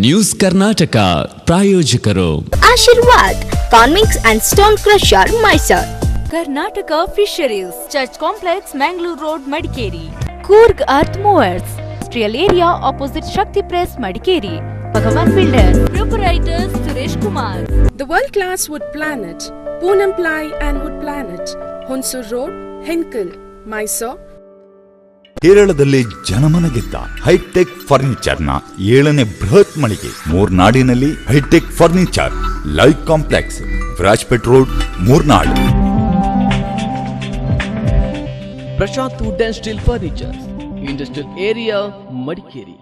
News Karnataka ಪ್ರಾಯೋಜಕರು Ashirvad ಕಾನ್ವಿಕ್ಸ್ and stone crusher Mysore Karnataka fisheries church complex Mangalore road Madikeri Coorg earth movers industrial area opposite Shakti press Madikeri Bhagwan builder proprietor Suresh Kumar The World Class Wood Planet, Poonam Ply and Wood Planet, Hunsur Road, Henkel, Mysore, ಕೇರಳದಲ್ಲಿ ಜನಮನ ಗೆದ್ದ high tech ಫರ್ನಿಚರ್ನ ಏಳನೇ ಬೃಹತ್ ಮಳಿಗೆ ಮೂರ್ನಾಡಿನಲ್ಲಿ hitech furniture, live complex Rajpet road, Murnad. Prashanth wood and steel furniture industrial area, Madikeri.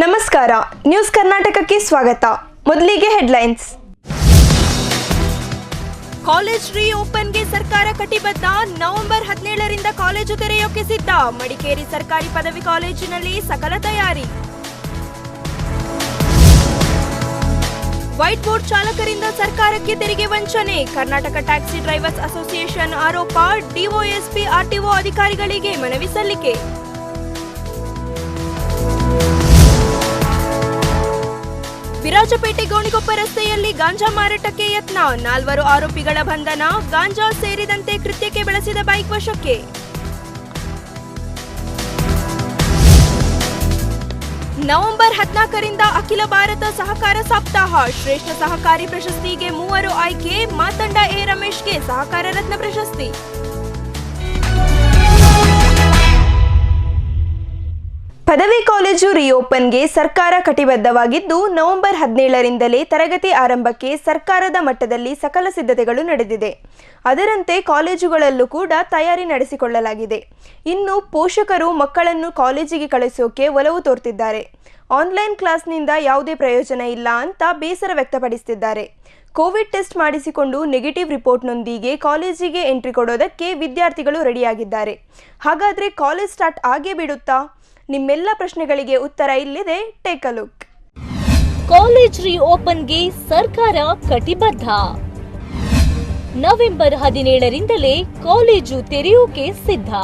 ನಮಸ್ಕಾರ news ಕರ್ನಾಟಕಕ್ಕೆ ಸ್ವಾಗತ. ಮೊದಲಿಗೆ ಹೆಡ್ಲೈನ್ಸ್ ಕಾಲೇಜ್ ರೀ ಓಪನ್ಗೆ ಸರ್ಕಾರ ಕಟಿಬದ್ಧ. ನವೆಂಬರ್ ಹದಿನೇಳರಿಂದ ಕಾಲೇಜು ತೆರೆಯೋಕೆ ಸಿದ್ಧ ಮಡಿಕೇರಿ ಸರ್ಕಾರಿ ಪದವಿ ಕಾಲೇಜಿನಲ್ಲಿ ಸಕಲ ತಯಾರಿ. ವೈಟ್ ಬೋರ್ಡ್ ಚಾಲಕರಿಂದ ಸರ್ಕಾರಕ್ಕೆ ತೆರಿಗೆ ವಂಚನೆ. ಕರ್ನಾಟಕ ಟ್ಯಾಕ್ಸಿ ಡ್ರೈವರ್ಸ್ ಅಸೋಸಿಯೇಷನ್ ಆರೋಪ. ಡಿಒಎಸ್ಪಿ ಆರ್ಟಿಒ ಅಧಿಕಾರಿಗಳಿಗೆ ಮನವಿ ಸಲ್ಲಿಕೆ. ವಿರಾಜಪೇಟೆ ಗೋಣಿಗೊಪ್ಪ ರಸ್ತೆಯಲ್ಲಿ ಗಾಂಜಾ ಮಾರಾಟಕ್ಕೆ ಯತ್ನ. ನಾಲ್ವರು ಆರೋಪಿಗಳ ಬಂಧನ, ಗಾಂಜಾ ಸೇರಿದಂತೆ ಕೃತ್ಯಕ್ಕೆ ಬಳಸಿದ ಬೈಕ್ ವಶಕ್ಕೆ. ನವೆಂಬರ್ ಹದಿನಾಲ್ಕರಿಂದ ಅಖಿಲ ಭಾರತ ಸಹಕಾರ ಸಪ್ತಾಹ. ಶ್ರೇಷ್ಠ ಸಹಕಾರಿ ಪ್ರಶಸ್ತಿಗೆ ಮೂವರು ಆಯ್ಕೆ, ಮಾತಂಡ ಎ ರಮೇಶ್ಗೆ ಸಹಕಾರ ರತ್ನ ಪ್ರಶಸ್ತಿ. ಪದವಿ ಕಾಲೇಜು ರಿಓಪನ್ಗೆ ಸರ್ಕಾರ ಕಟಿಬದ್ಧವಾಗಿದ್ದು, ನವೆಂಬರ್ ಹದಿನೇಳರಿಂದಲೇ ತರಗತಿ ಆರಂಭಕ್ಕೆ ಸರ್ಕಾರದ ಮಟ್ಟದಲ್ಲಿ ಸಕಲ ಸಿದ್ಧತೆಗಳು ನಡೆದಿದೆ. ಅದರಂತೆ ಕಾಲೇಜುಗಳಲ್ಲೂ ಕೂಡ ತಯಾರಿ ನಡೆಸಿಕೊಳ್ಳಲಾಗಿದೆ. ಇನ್ನು ಪೋಷಕರು ಮಕ್ಕಳನ್ನು ಕಾಲೇಜಿಗೆ ಕಳಿಸೋಕೆ ಒಲವು ತೋರ್ತಿದ್ದಾರೆ. ಆನ್ಲೈನ್ ಕ್ಲಾಸ್ನಿಂದ ಯಾವುದೇ ಪ್ರಯೋಜನ ಇಲ್ಲ ಅಂತ ಬೇಸರ ವ್ಯಕ್ತಪಡಿಸುತ್ತಿದ್ದಾರೆ ಕೋವಿಡ್ ಟೆಸ್ಟ್ ಮಾಡಿಸಿಕೊಂಡು ನೆಗೆಟಿವ್ ರಿಪೋರ್ಟ್ನೊಂದಿಗೆ ಕಾಲೇಜಿಗೆ ಎಂಟ್ರಿ ಕೊಡೋದಕ್ಕೆ ವಿದ್ಯಾರ್ಥಿಗಳು ರೆಡಿಯಾಗಿದ್ದಾರೆ. ಹಾಗಾದರೆ ಕಾಲೇಜ್ ಸ್ಟಾರ್ಟ್ ಆಗೇ ಬಿಡುತ್ತಾ? ನಿಮ್ಮೆಲ್ಲ ಪ್ರಶ್ನೆಗಳಿಗೆ ಉತ್ತರ ಇಲ್ಲಿದೆ. ಟೇಕ್ ಅ ಲುಕ್ ಕಾಲೇಜ್ ರೀ ಓಪನ್ಗೆ ಸರ್ಕಾರ ಕಟಿಬದ್ಧ. ನವೆಂಬರ್ ಹದಿನೇಳರಿಂದಲೇ ಕಾಲೇಜು ತೆರೆಯೋಕೆ ಸಿದ್ಧ.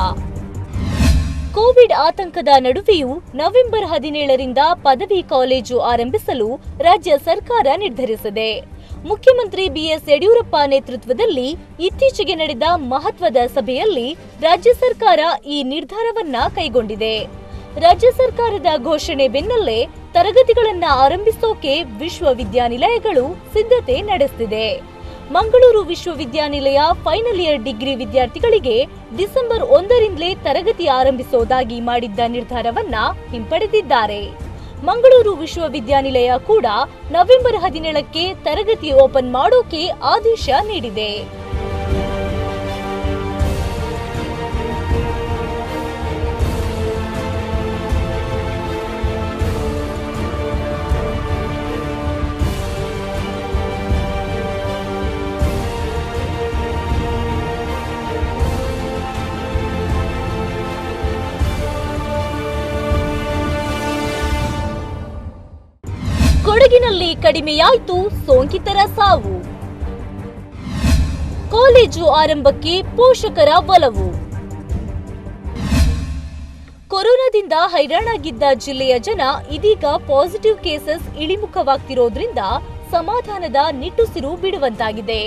ಕೋವಿಡ್ ಆತಂಕದ ನಡುವೆಯೂ ನವೆಂಬರ್ ಹದಿನೇಳರಿಂದ ಪದವಿ ಕಾಲೇಜು ಆರಂಭಿಸಲು ರಾಜ್ಯ ಸರ್ಕಾರ ನಿರ್ಧರಿಸಿದೆ. ಮುಖ್ಯಮಂತ್ರಿ ಬಿಎಸ್ ಯಡಿಯೂರಪ್ಪ ನೇತೃತ್ವದಲ್ಲಿ ಇತ್ತೀಚೆಗೆ ನಡೆದ ಮಹತ್ವದ ಸಭೆಯಲ್ಲಿ ರಾಜ್ಯ ಸರ್ಕಾರ ಈ ನಿರ್ಧಾರವನ್ನ ಕೈಗೊಂಡಿದೆ. ರಾಜ್ಯ ಸರ್ಕಾರದ ಘೋಷಣೆ ಬೆನ್ನಲ್ಲೇ ತರಗತಿಗಳನ್ನ ಆರಂಭಿಸೋಕೆ ವಿಶ್ವವಿದ್ಯಾನಿಲಯಗಳು ಸಿದ್ಧತೆ ನಡೆಸುತ್ತಿದೆ ಮಂಗಳೂರು ವಿಶ್ವವಿದ್ಯಾನಿಲಯ ಫೈನಲ್ ಇಯರ್ ಡಿಗ್ರಿ ವಿದ್ಯಾರ್ಥಿಗಳಿಗೆ ಡಿಸೆಂಬರ್ ಒಂದರಿಂದಲೇ ತರಗತಿ ಆರಂಭಿಸೋದಾಗಿ ಮಾಡಿದ್ದ ನಿರ್ಧಾರವನ್ನ ಹಿಂಪಡೆದಿದ್ದಾರೆ. ಮಂಗಳೂರು ವಿಶ್ವವಿದ್ಯಾನಿಲಯ ಕೂಡ ನವೆಂಬರ್ ಹದಿನೇಳಕ್ಕೆ ತರಗತಿ ಓಪನ್ ಮಾಡೋಕೆ ಆದೇಶ ನೀಡಿದೆ. ಕಡಿಮೆಯಾಯ್ತು, ಸೋಂಕಿತರ ಸಾವು. ಕಾಲೇಜು ಆರಂಭಕ್ಕೆ ಪೋಷಕರ ಒಲವು. ಕೊರೋನಾದಿಂದ ಹೈರಾಣಾಗಿದ್ದ ಜಿಲ್ಲೆಯ ಜನ ಇದೀಗ ಪಾಸಿಟಿವ್ ಕೇಸಸ್ ಇಳಿಮುಖವಾಗ್ತಿರೋದ್ರಿಂದ ಸಮಾಧಾನದ ನಿಟ್ಟುಸಿರು ಬಿಡುವಂತಾಗಿದೆ.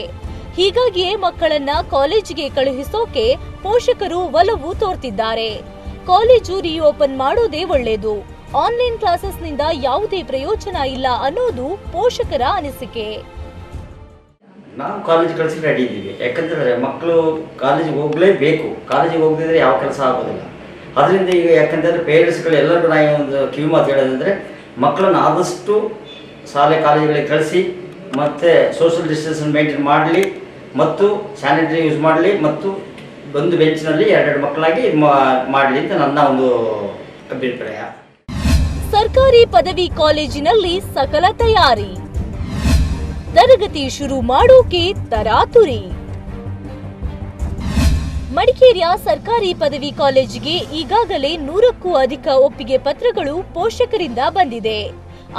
ಹೀಗಾಗಿಯೇ ಮಕ್ಕಳನ್ನ ಕಾಲೇಜಿಗೆ ಕಳುಹಿಸೋಕೆ ಪೋಷಕರು ಒಲವು ತೋರ್ತಿದ್ದಾರೆ. ಕಾಲೇಜು ರಿಓಪನ್ ಮಾಡೋದೇ ಒಳ್ಳೇದು. ಆನ್ಲೈನ್ ಕ್ಲಾಸಸ್ನಿಂದ ಯಾವುದೇ ಪ್ರಯೋಜನ ಇಲ್ಲ ಅನ್ನೋದು ಪೋಷಕರ ಅನಿಸಿಕೆ. ನಾವು ಕಾಲೇಜ್ ಕಳಿಸಿ ರೆಡಿ ಇದ್ದೀವಿ. ಯಾಕಂತಂದರೆ ಮಕ್ಕಳು ಕಾಲೇಜಿಗೆ ಹೋಗಲೇಬೇಕು. ಕಾಲೇಜಿಗೆ ಹೋಗದಿದ್ರೆ ಯಾವ ಕೆಲಸ ಆಗೋದಿಲ್ಲ. ಅದರಿಂದ ಈಗ ಯಾಕಂತಂದರೆ ಪೇರೆಂಟ್ಸ್ಗಳು ಎಲ್ಲರೂ ನಾನು ಒಂದು ಕಿವಿ ಮಾತು ಹೇಳೋದಂದರೆ ಮಕ್ಕಳನ್ನು ಆದಷ್ಟು ಶಾಲೆ ಕಾಲೇಜುಗಳಿಗೆ ಕಳಿಸಿ, ಮತ್ತು ಸೋಷಿಯಲ್ ಡಿಸ್ಟೆನ್ಸ್ ಮೇಂಟೈನ್ ಮಾಡಲಿ, ಮತ್ತು ಸ್ಯಾನಿಟರಿ ಯೂಸ್ ಮಾಡಲಿ, ಮತ್ತು ಒಂದು ಬೆಂಚಿನಲ್ಲಿ ಎರಡೆರಡು ಮಕ್ಕಳಾಗಿ ಮಾಡಲಿ ಅಂತ ನನ್ನ ಒಂದು ಅಭಿಪ್ರಾಯ. ಸರ್ಕಾರಿ ಪದವಿ ಕಾಲೇಜಿನಲ್ಲಿ ಸಕಲ ತಯಾರಿ. ತರಗತಿ ಶುರು ಮಾಡೋಕೆ ತರಾತುರಿ. ಮಡಿಕೇರಿಯ ಸರ್ಕಾರಿ ಪದವಿ ಕಾಲೇಜಿಗೆ ಈಗಾಗಲೇ ನೂರಕ್ಕೂ ಅಧಿಕ ಒಪ್ಪಿಗೆ ಪತ್ರಗಳು ಪೋಷಕರಿಂದ ಬಂದಿದೆ.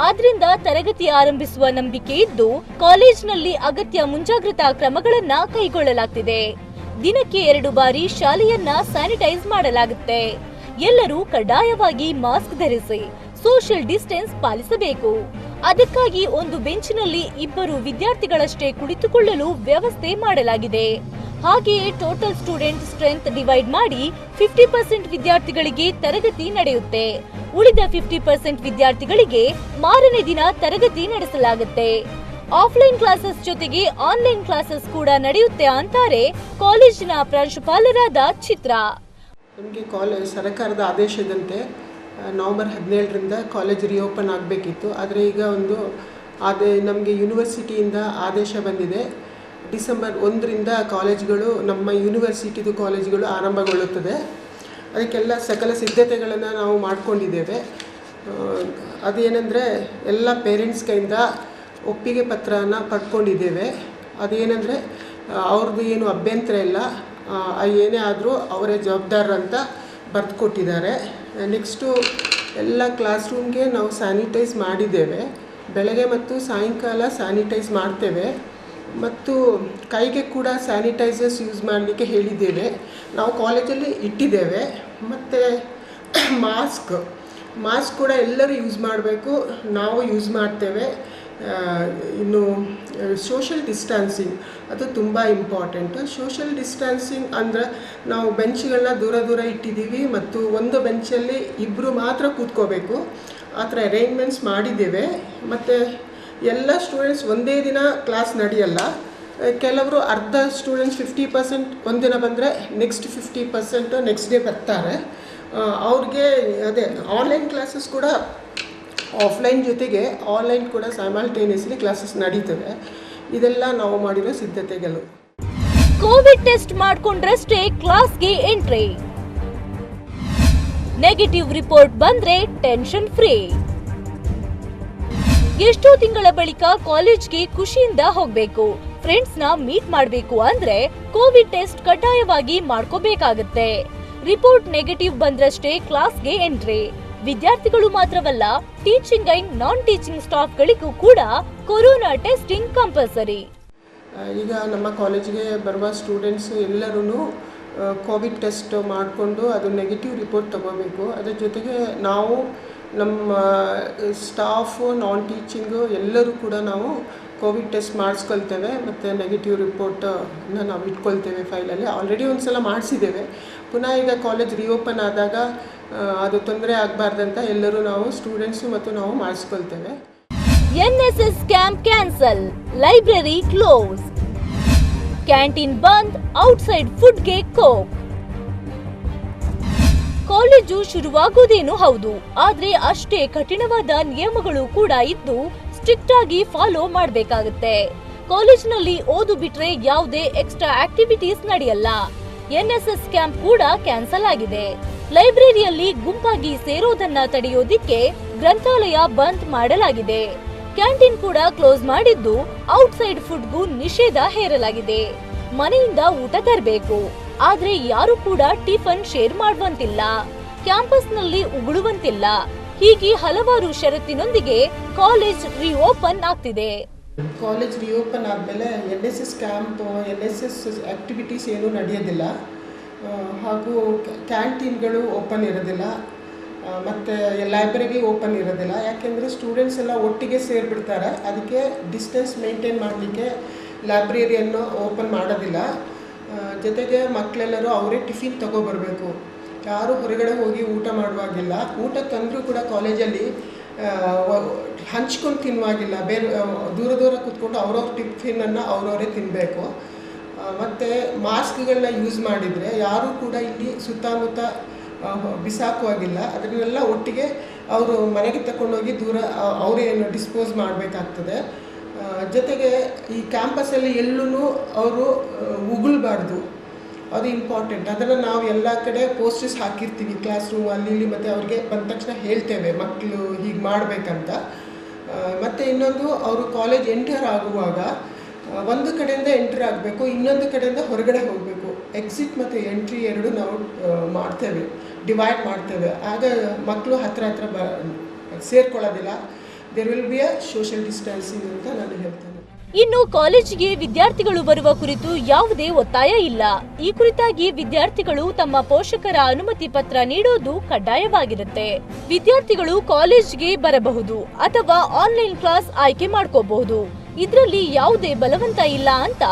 ಆದ್ರಿಂದ ತರಗತಿ ಆರಂಭಿಸುವ ನಂಬಿಕೆ ಇದ್ದು, ಕಾಲೇಜಿನಲ್ಲಿ ಅಗತ್ಯ ಮುಂಜಾಗ್ರತಾ ಕ್ರಮಗಳನ್ನ ಕೈಗೊಳ್ಳಲಾಗ್ತಿದೆ. ದಿನಕ್ಕೆ ಎರಡು ಬಾರಿ ಶಾಲೆಯನ್ನ ಸ್ಯಾನಿಟೈಸ್ ಮಾಡಲಾಗುತ್ತೆ. ಎಲ್ಲರೂ ಕಡ್ಡಾಯವಾಗಿ ಮಾಸ್ಕ್ ಧರಿಸಿ ಸೋಷಿಯಲ್ ಡಿಸ್ಟೆನ್ಸ್ ಪಾಲಿಸಬೇಕು. ಅದಕ್ಕಾಗಿ ಒಂದು ಬೆಂಚಿನಲ್ಲಿ ಇಬ್ಬರು ವಿದ್ಯಾರ್ಥಿಗಳಷ್ಟೇ ಕುಳಿತುಕೊಳ್ಳಲು ವ್ಯವಸ್ಥೆ ಮಾಡಲಾಗಿದೆ. ಹಾಗೆಯೇ ಟೋಟಲ್ ಸ್ಟೂಡೆಂಟ್ ಸ್ಟ್ರೆಂತ್ ಡಿವೈಡ್ ಮಾಡಿ ಫಿಫ್ಟಿ ಪರ್ಸೆಂಟ್ ವಿದ್ಯಾರ್ಥಿಗಳಿಗೆ ತರಗತಿ ನಡೆಯುತ್ತೆ. ಉಳಿದ ಫಿಫ್ಟಿ ಪರ್ಸೆಂಟ್ ವಿದ್ಯಾರ್ಥಿಗಳಿಗೆ ಮಾರನೇ ದಿನ ತರಗತಿ ನಡೆಸಲಾಗುತ್ತೆ. ಆಫ್ಲೈನ್ ಕ್ಲಾಸಸ್ ಜೊತೆಗೆ ಆನ್ಲೈನ್ ಕ್ಲಾಸಸ್ ಕೂಡ ನಡೆಯುತ್ತೆ ಅಂತಾರೆ ಕಾಲೇಜಿನ ಪ್ರಾಂಶುಪಾಲರಾದ ಚಿತ್ರ. ನಮಗೆ ಕಾಲೇಜ್ ಸರ್ಕಾರದ ಆದೇಶದಂತೆ ನವಂಬರ್ ಹದಿನೇಳರಿಂದ ಕಾಲೇಜ್ ರಿಓಪನ್ ಆಗಬೇಕಿತ್ತು. ಆದರೆ ಈಗ ಒಂದು ಆದೇ ನಮಗೆ ಯೂನಿವರ್ಸಿಟಿಯಿಂದ ಆದೇಶ ಬಂದಿದೆ. ಡಿಸೆಂಬರ್ ಒಂದರಿಂದ ಕಾಲೇಜ್ಗಳು ನಮ್ಮ ಯೂನಿವರ್ಸಿಟಿದು ಕಾಲೇಜ್ಗಳು ಆರಂಭಗೊಳ್ಳುತ್ತದೆ. ಅದಕ್ಕೆಲ್ಲ ಸಕಲ ಸಿದ್ಧತೆಗಳನ್ನು ನಾವು ಮಾಡಿಕೊಂಡಿದ್ದೇವೆ. ಅದೇನೆಂದರೆ ಎಲ್ಲ ಪೇರೆಂಟ್ಸ್ ಕೈಯಿಂದ ಒಪ್ಪಿಗೆ ಪತ್ರನ ಪಡ್ಕೊಂಡಿದ್ದೇವೆ. ಅದೇನೆಂದರೆ ಅವ್ರದ್ದು ಏನು ಅಭ್ಯಂತರ ಇಲ್ಲ. ಏನೇ ಆದರೂ ಅವರೇ ಜವಾಬ್ದಾರರಂತ ಬರೆದು ಕೊಟ್ಟಿದ್ದಾರೆ. ನೆಕ್ಸ್ಟು ಎಲ್ಲ ಕ್ಲಾಸ್ ರೂಮ್ಗೆ ನಾವು ಸ್ಯಾನಿಟೈಸ್ ಮಾಡಿದ್ದೇವೆ. ಬೆಳಗ್ಗೆ ಮತ್ತು ಸಾಯಂಕಾಲ ಸ್ಯಾನಿಟೈಸ್ ಮಾಡ್ತೇವೆ. ಮತ್ತು ಕೈಗೆ ಕೂಡ ಸ್ಯಾನಿಟೈಸರ್ಸ್ ಯೂಸ್ ಮಾಡಲಿಕ್ಕೆ ಹೇಳಿದ್ದೇವೆ. ನಾವು ಕಾಲೇಜಲ್ಲಿ ಇಟ್ಟಿದ್ದೇವೆ. ಮತ್ತು ಮಾಸ್ಕ್ ಮಾಸ್ಕ್ ಕೂಡ ಎಲ್ಲರೂ ಯೂಸ್ ಮಾಡಬೇಕು. ನಾವು ಯೂಸ್ ಮಾಡ್ತೇವೆ. ಇನ್ನು ಸೋಷಲ್ ಡಿಸ್ಟ್ಯಾನ್ಸಿಂಗ್ ಅದು ತುಂಬ ಇಂಪಾರ್ಟೆಂಟು ಸೋಷಲ್ ಡಿಸ್ಟ್ಯಾನ್ಸಿಂಗ್ ಅಂದರೆ ನಾವು ಬೆಂಚ್ಗಳನ್ನ ದೂರ ದೂರ ಇಟ್ಟಿದ್ದೀವಿ ಮತ್ತು ಒಂದು ಬೆಂಚಲ್ಲಿ ಇಬ್ಬರು ಮಾತ್ರ ಕೂತ್ಕೋಬೇಕು. ಆ ಥರ ಅರೇಂಜ್ಮೆಂಟ್ಸ್ ಮಾಡಿದ್ದೇವೆ. ಮತ್ತು ಎಲ್ಲ ಸ್ಟೂಡೆಂಟ್ಸ್ ಒಂದೇ ದಿನ ಕ್ಲಾಸ್ ನಡೆಯಲ್ಲ. ಕೆಲವರು ಅರ್ಧ ಸ್ಟೂಡೆಂಟ್ಸ್ ಫಿಫ್ಟಿ ಪರ್ಸೆಂಟ್ ಒಂದಿನ ಬಂದರೆ next fifty percent next day ಬರ್ತಾರೆ. ಅವ್ರಿಗೆ ಅದೇ ಆನ್ಲೈನ್ ಕ್ಲಾಸಸ್ ಕೂಡ ಆಫ್ಲೈನ್ ಜೊತೆಗೆ ಆನ್ಲೈನ್ ಕೂಡ ಸೈಮಲ್ಟೇನಿಯಸ್ಲಿ ಕ್ಲಾಸಸ್ ನಡೀತದೆ ಇದೆಲ್ಲ ನಾವು ಮಾಡಿರೋ ಸಿದ್ಧತೆಗಳು. ಕೋವಿಡ್ ಟೆಸ್ಟ್ ಮಾಡಿಕೊಂಡ್ರಷ್ಟೇ ಕ್ಲಾಸ್ಗೆ ಎಂಟ್ರಿ ನೆಗೆಟಿವ್ ರಿಪೋರ್ಟ್ ಬಂದ್ರೆ ಟೆನ್ಷನ್ ಫ್ರೀ ಎಷ್ಟೋ ತಿಂಗಳ ಬಳಿಕ ಕಾಲೇಜ್ಗೆ ಖುಷಿಯಿಂದ ಹೋಗ್ಬೇಕು. ಫ್ರೆಂಡ್ಸ್ನ ಮೀಟ್ ಮಾಡಬೇಕು ಅಂದ್ರೆ ಕೋವಿಡ್ ಟೆಸ್ಟ್ ಕಡ್ಡಾಯವಾಗಿ ಮಾಡ್ಕೋಬೇಕಾಗುತ್ತೆ. ರಿಪೋರ್ಟ್ ನೆಗೆಟಿವ್ ಬಂದ್ರಷ್ಟೇ ಕ್ಲಾಸ್ಗೆ ಎಂಟ್ರಿ ವಿದ್ಯಾರ್ಥಿಗಳು ಮಾತ್ರವಲ್ಲ ಟೀಚಿಂಗ್ ಅಂಡ್ ನಾನ್ ಟೀಚಿಂಗ್ ಸ್ಟಾಫ್ಗಳಿಗೂ ಕೂಡ ಕೊರೋನಾ ಟೆಸ್ಟಿಂಗ್ ಕಂಪಲ್ಸರಿ ಈಗ ನಮ್ಮ ಕಾಲೇಜಿಗೆ ಬರುವ ಸ್ಟೂಡೆಂಟ್ಸ್ ಎಲ್ಲರೂ ಕೋವಿಡ್ ಟೆಸ್ಟ್ ಮಾಡಿಕೊಂಡು ಅದು ನೆಗೆಟಿವ್ ರಿಪೋರ್ಟ್ ತಗೋಬೇಕು. ಅದ್ರ ಜೊತೆಗೆ ನಾವು ನಮ್ಮ ಸ್ಟಾಫು ನಾನ್ ಟೀಚಿಂಗು ಎಲ್ಲರೂ ಕೂಡ ನಾವು ಕೋವಿಡ್ ಟೆಸ್ಟ್ ಮಾಡಿಸ್ಕೊಳ್ತೇವೆ, ಮತ್ತು ನೆಗೆಟಿವ್ ರಿಪೋರ್ಟನ್ನ ನಾವು ಇಟ್ಕೊಳ್ತೇವೆ ಫೈಲಲ್ಲಿ ಆಲ್ರೆಡಿ ಒಂದು ಸಲ ಮಾಡಿಸಿದ್ದೇವೆ. ಪುನಃ ಈಗ ಕಾಲೇಜ್ ರಿಓಪನ್ ಆದಾಗ ಅದು ತೊಂದರೆ ಆಗಬಾರ್ದಂತ ಎಲ್ಲರೂ ನಾವು ಸ್ಟೂಡೆಂಟ್ಸು ಮತ್ತು ನಾವು ಮಾಡಿಸ್ಕೊಳ್ತೇವೆ. N S S camp cancel library close canteen ಬಂದ್ ಔಟ್ಸೈಡ್ ಫುಡ್ಗೆ ಕೋಕ್ ಕಾಲೇಜು ಶುರುವಾಗೋದೇನು ಹೌದು. ಆದ್ರೆ ಅಷ್ಟೇ ಕಠಿಣವಾದ ನಿಯಮಗಳು ಕೂಡ ಇದ್ದು ಸ್ಟ್ರಿಕ್ಟ್ ಆಗಿ ಫಾಲೋ ಮಾಡಬೇಕಾಗುತ್ತೆ. ಕಾಲೇಜಿನಲ್ಲಿ ಓದು ಬಿಟ್ರೆ ಯಾವುದೇ ಎಕ್ಸ್ಟ್ರಾ ಆಕ್ಟಿವಿಟೀಸ್ ನಡೆಯಲ್ಲ. ಎನ್ಎಸ್ಎಸ್ ಕ್ಯಾಂಪ್ ಕೂಡ ಕ್ಯಾನ್ಸಲ್ ಆಗಿದೆ. ಲೈಬ್ರರಿಯಲ್ಲಿ ಗುಂಪಾಗಿ ಸೇರೋದನ್ನ ತಡೆಯೋದಿಕ್ಕೆ ಗ್ರಂಥಾಲಯ ಬಂದ್ ಮಾಡಲಾಗಿದೆ. ಕ್ಯಾಂಟೀನ್ ಕೂಡ ಕ್ಲೋಸ್ ಮಾಡಿದ್ದು ಔಟ್ಸೈಡ್ ಫುಡ್ಗೂ ನಿಷೇಧ ಹೇರಲಾಗಿದೆ. ಮನೆಯಿಂದ ಊಟ ತರಬೇಕು. ಆದ್ರೆ ಯಾರು ಕೂಡ ಟಿಫನ್ ಶೇರ್ ಮಾಡುವಂತಿಲ್ಲ. ಕ್ಯಾಂಪಸ್ನಲ್ಲಿ ಉಗುಳುವಂತಿಲ್ಲ. ಹೀಗೆ ಹಲವಾರು ಷರತ್ತಿನೊಂದಿಗೆ ಕಾಲೇಜ್ ರಿಓಪನ್ ಆಗ್ತಿದೆ. ಕಾಲೇಜ್ ರಿಓಪನ್ ಆದಮೇಲೆ N S S camp, N S S activities ಏನೂ ನಡೆಯೋದಿಲ್ಲ. ಹಾಗೂ ಕ್ಯಾಂಟೀನ್ಗಳು ಓಪನ್ ಇರೋದಿಲ್ಲ. ಮತ್ತು ಲೈಬ್ರರಿ ಓಪನ್ ಇರೋದಿಲ್ಲ. ಯಾಕೆಂದರೆ ಸ್ಟೂಡೆಂಟ್ಸ್ ಎಲ್ಲ ಒಟ್ಟಿಗೆ ಸೇರಿಬಿಡ್ತಾರೆ. ಅದಕ್ಕೆ ಡಿಸ್ಟೆನ್ಸ್ ಮೇಂಟೈನ್ ಮಾಡಲಿಕ್ಕೆ ಲೈಬ್ರರಿಯನ್ನು ಓಪನ್ ಮಾಡೋದಿಲ್ಲ. ಜೊತೆಗೆ ಮಕ್ಕಳೆಲ್ಲರೂ ಅವರೇ ಟಿಫಿನ್ ತಗೊಬರ್ಬೇಕು. ಯಾರು ಹೊರಗಡೆ ಹೋಗಿ ಊಟ ಮಾಡುವಾಗಿಲ್ಲ. ಊಟ ತಂದರೂ ಕೂಡ ಕಾಲೇಜಲ್ಲಿ ಹಂಚ್ಕೊಂಡು ತಿನ್ನುವಾಗಿಲ್ಲ. ಬೇರೆ ದೂರ ದೂರ ಕೂತ್ಕೊಂಡು ಅವ್ರವ್ರ ಟಿಫಿನನ್ನು ಅವರವರೇ ತಿನ್ನಬೇಕು ಮತ್ತು ಮಾಸ್ಕ್ಗಳನ್ನ ಯೂಸ್ ಮಾಡಿದರೆ ಯಾರೂ ಕೂಡ ಇಲ್ಲಿ ಸುತ್ತಮುತ್ತ ಬಿಸಾಕುವಾಗಿಲ್ಲ. ಅದನ್ನೆಲ್ಲ ಒಟ್ಟಿಗೆ ಅವರು ಮನೆಗೆ ತಗೊಂಡೋಗಿ ದೂರ ಅವರೇನು ಡಿಸ್ಪೋಸ್ ಮಾಡಬೇಕಾಗ್ತದೆ. ಜೊತೆಗೆ ಈ ಕ್ಯಾಂಪಸಲ್ಲಿ ಎಲ್ಲೂ ಅವರು ಉಗುಳಬಾರ್ದು. ಅದು ಇಂಪಾರ್ಟೆಂಟ್ ಅದನ್ನು ನಾವು ಎಲ್ಲ ಕಡೆ ಪೋಸ್ಟರ್ಸ್ ಹಾಕಿರ್ತೀವಿ ಕ್ಲಾಸ್ ರೂಮ್ ಅಲ್ಲಿ ಇಲ್ಲಿ ಮತ್ತು ಅವ್ರಿಗೆ ಬಂದ ತಕ್ಷಣ ಹೇಳ್ತೇವೆ ಮಕ್ಕಳು ಹೀಗೆ ಮಾಡಬೇಕಂತ. ಮತ್ತು ಇನ್ನೊಂದು ಅವರು ಕಾಲೇಜ್ ಎಂಟರ್ ಆಗುವಾಗ ಒಂದು ಕಡೆಯಿಂದ ಎಂಟರ್ ಆಗಬೇಕು, ಇನ್ನೊಂದು ಕಡೆಯಿಂದ ಹೊರಗಡೆ ಹೋಗಬೇಕು. ಎಕ್ಸಿಟ್ ಮತ್ತು ಎಂಟ್ರಿ ಎರಡು ನಾವು ಮಾಡ್ತೇವೆ ಡಿವೈಡ್ ಮಾಡ್ತೇವೆ. ಆಗ ಮಕ್ಕಳು ಹತ್ರ ಹತ್ರ ಬ, ಸೇರ್ಕೊಳ್ಳೋದಿಲ್ಲ. There will be a social distancing ಅಂತ ನಾನು ಹೇಳ್ತೇನೆ. ಇನ್ನು ಕಾಲೇಜಿಗೆ ವಿದ್ಯಾರ್ಥಿಗಳು ಬರುವ ಕುರಿತು ಯಾವುದೇ ಒತ್ತಾಯ ಇಲ್ಲ. ಈ ಕುರಿತಾಗಿ ವಿದ್ಯಾರ್ಥಿಗಳು ತಮ್ಮ ಪೋಷಕರ ಅನುಮತಿ ಪತ್ರ ನೀಡೋದು ಕಡ್ಡಾಯವಾಗಿರುತ್ತೆ. ವಿದ್ಯಾರ್ಥಿಗಳು ಕಾಲೇಜ್ಗೆ ಬರಬಹುದು ಅಥವಾ ಆನ್ಲೈನ್ ಕ್ಲಾಸ್ ಆಯ್ಕೆ ಮಾಡ್ಕೋಬಹುದು. ಇದರಲ್ಲಿ ಯಾವುದೇ ಬಲವಂತ ಇಲ್ಲ ಅಂತ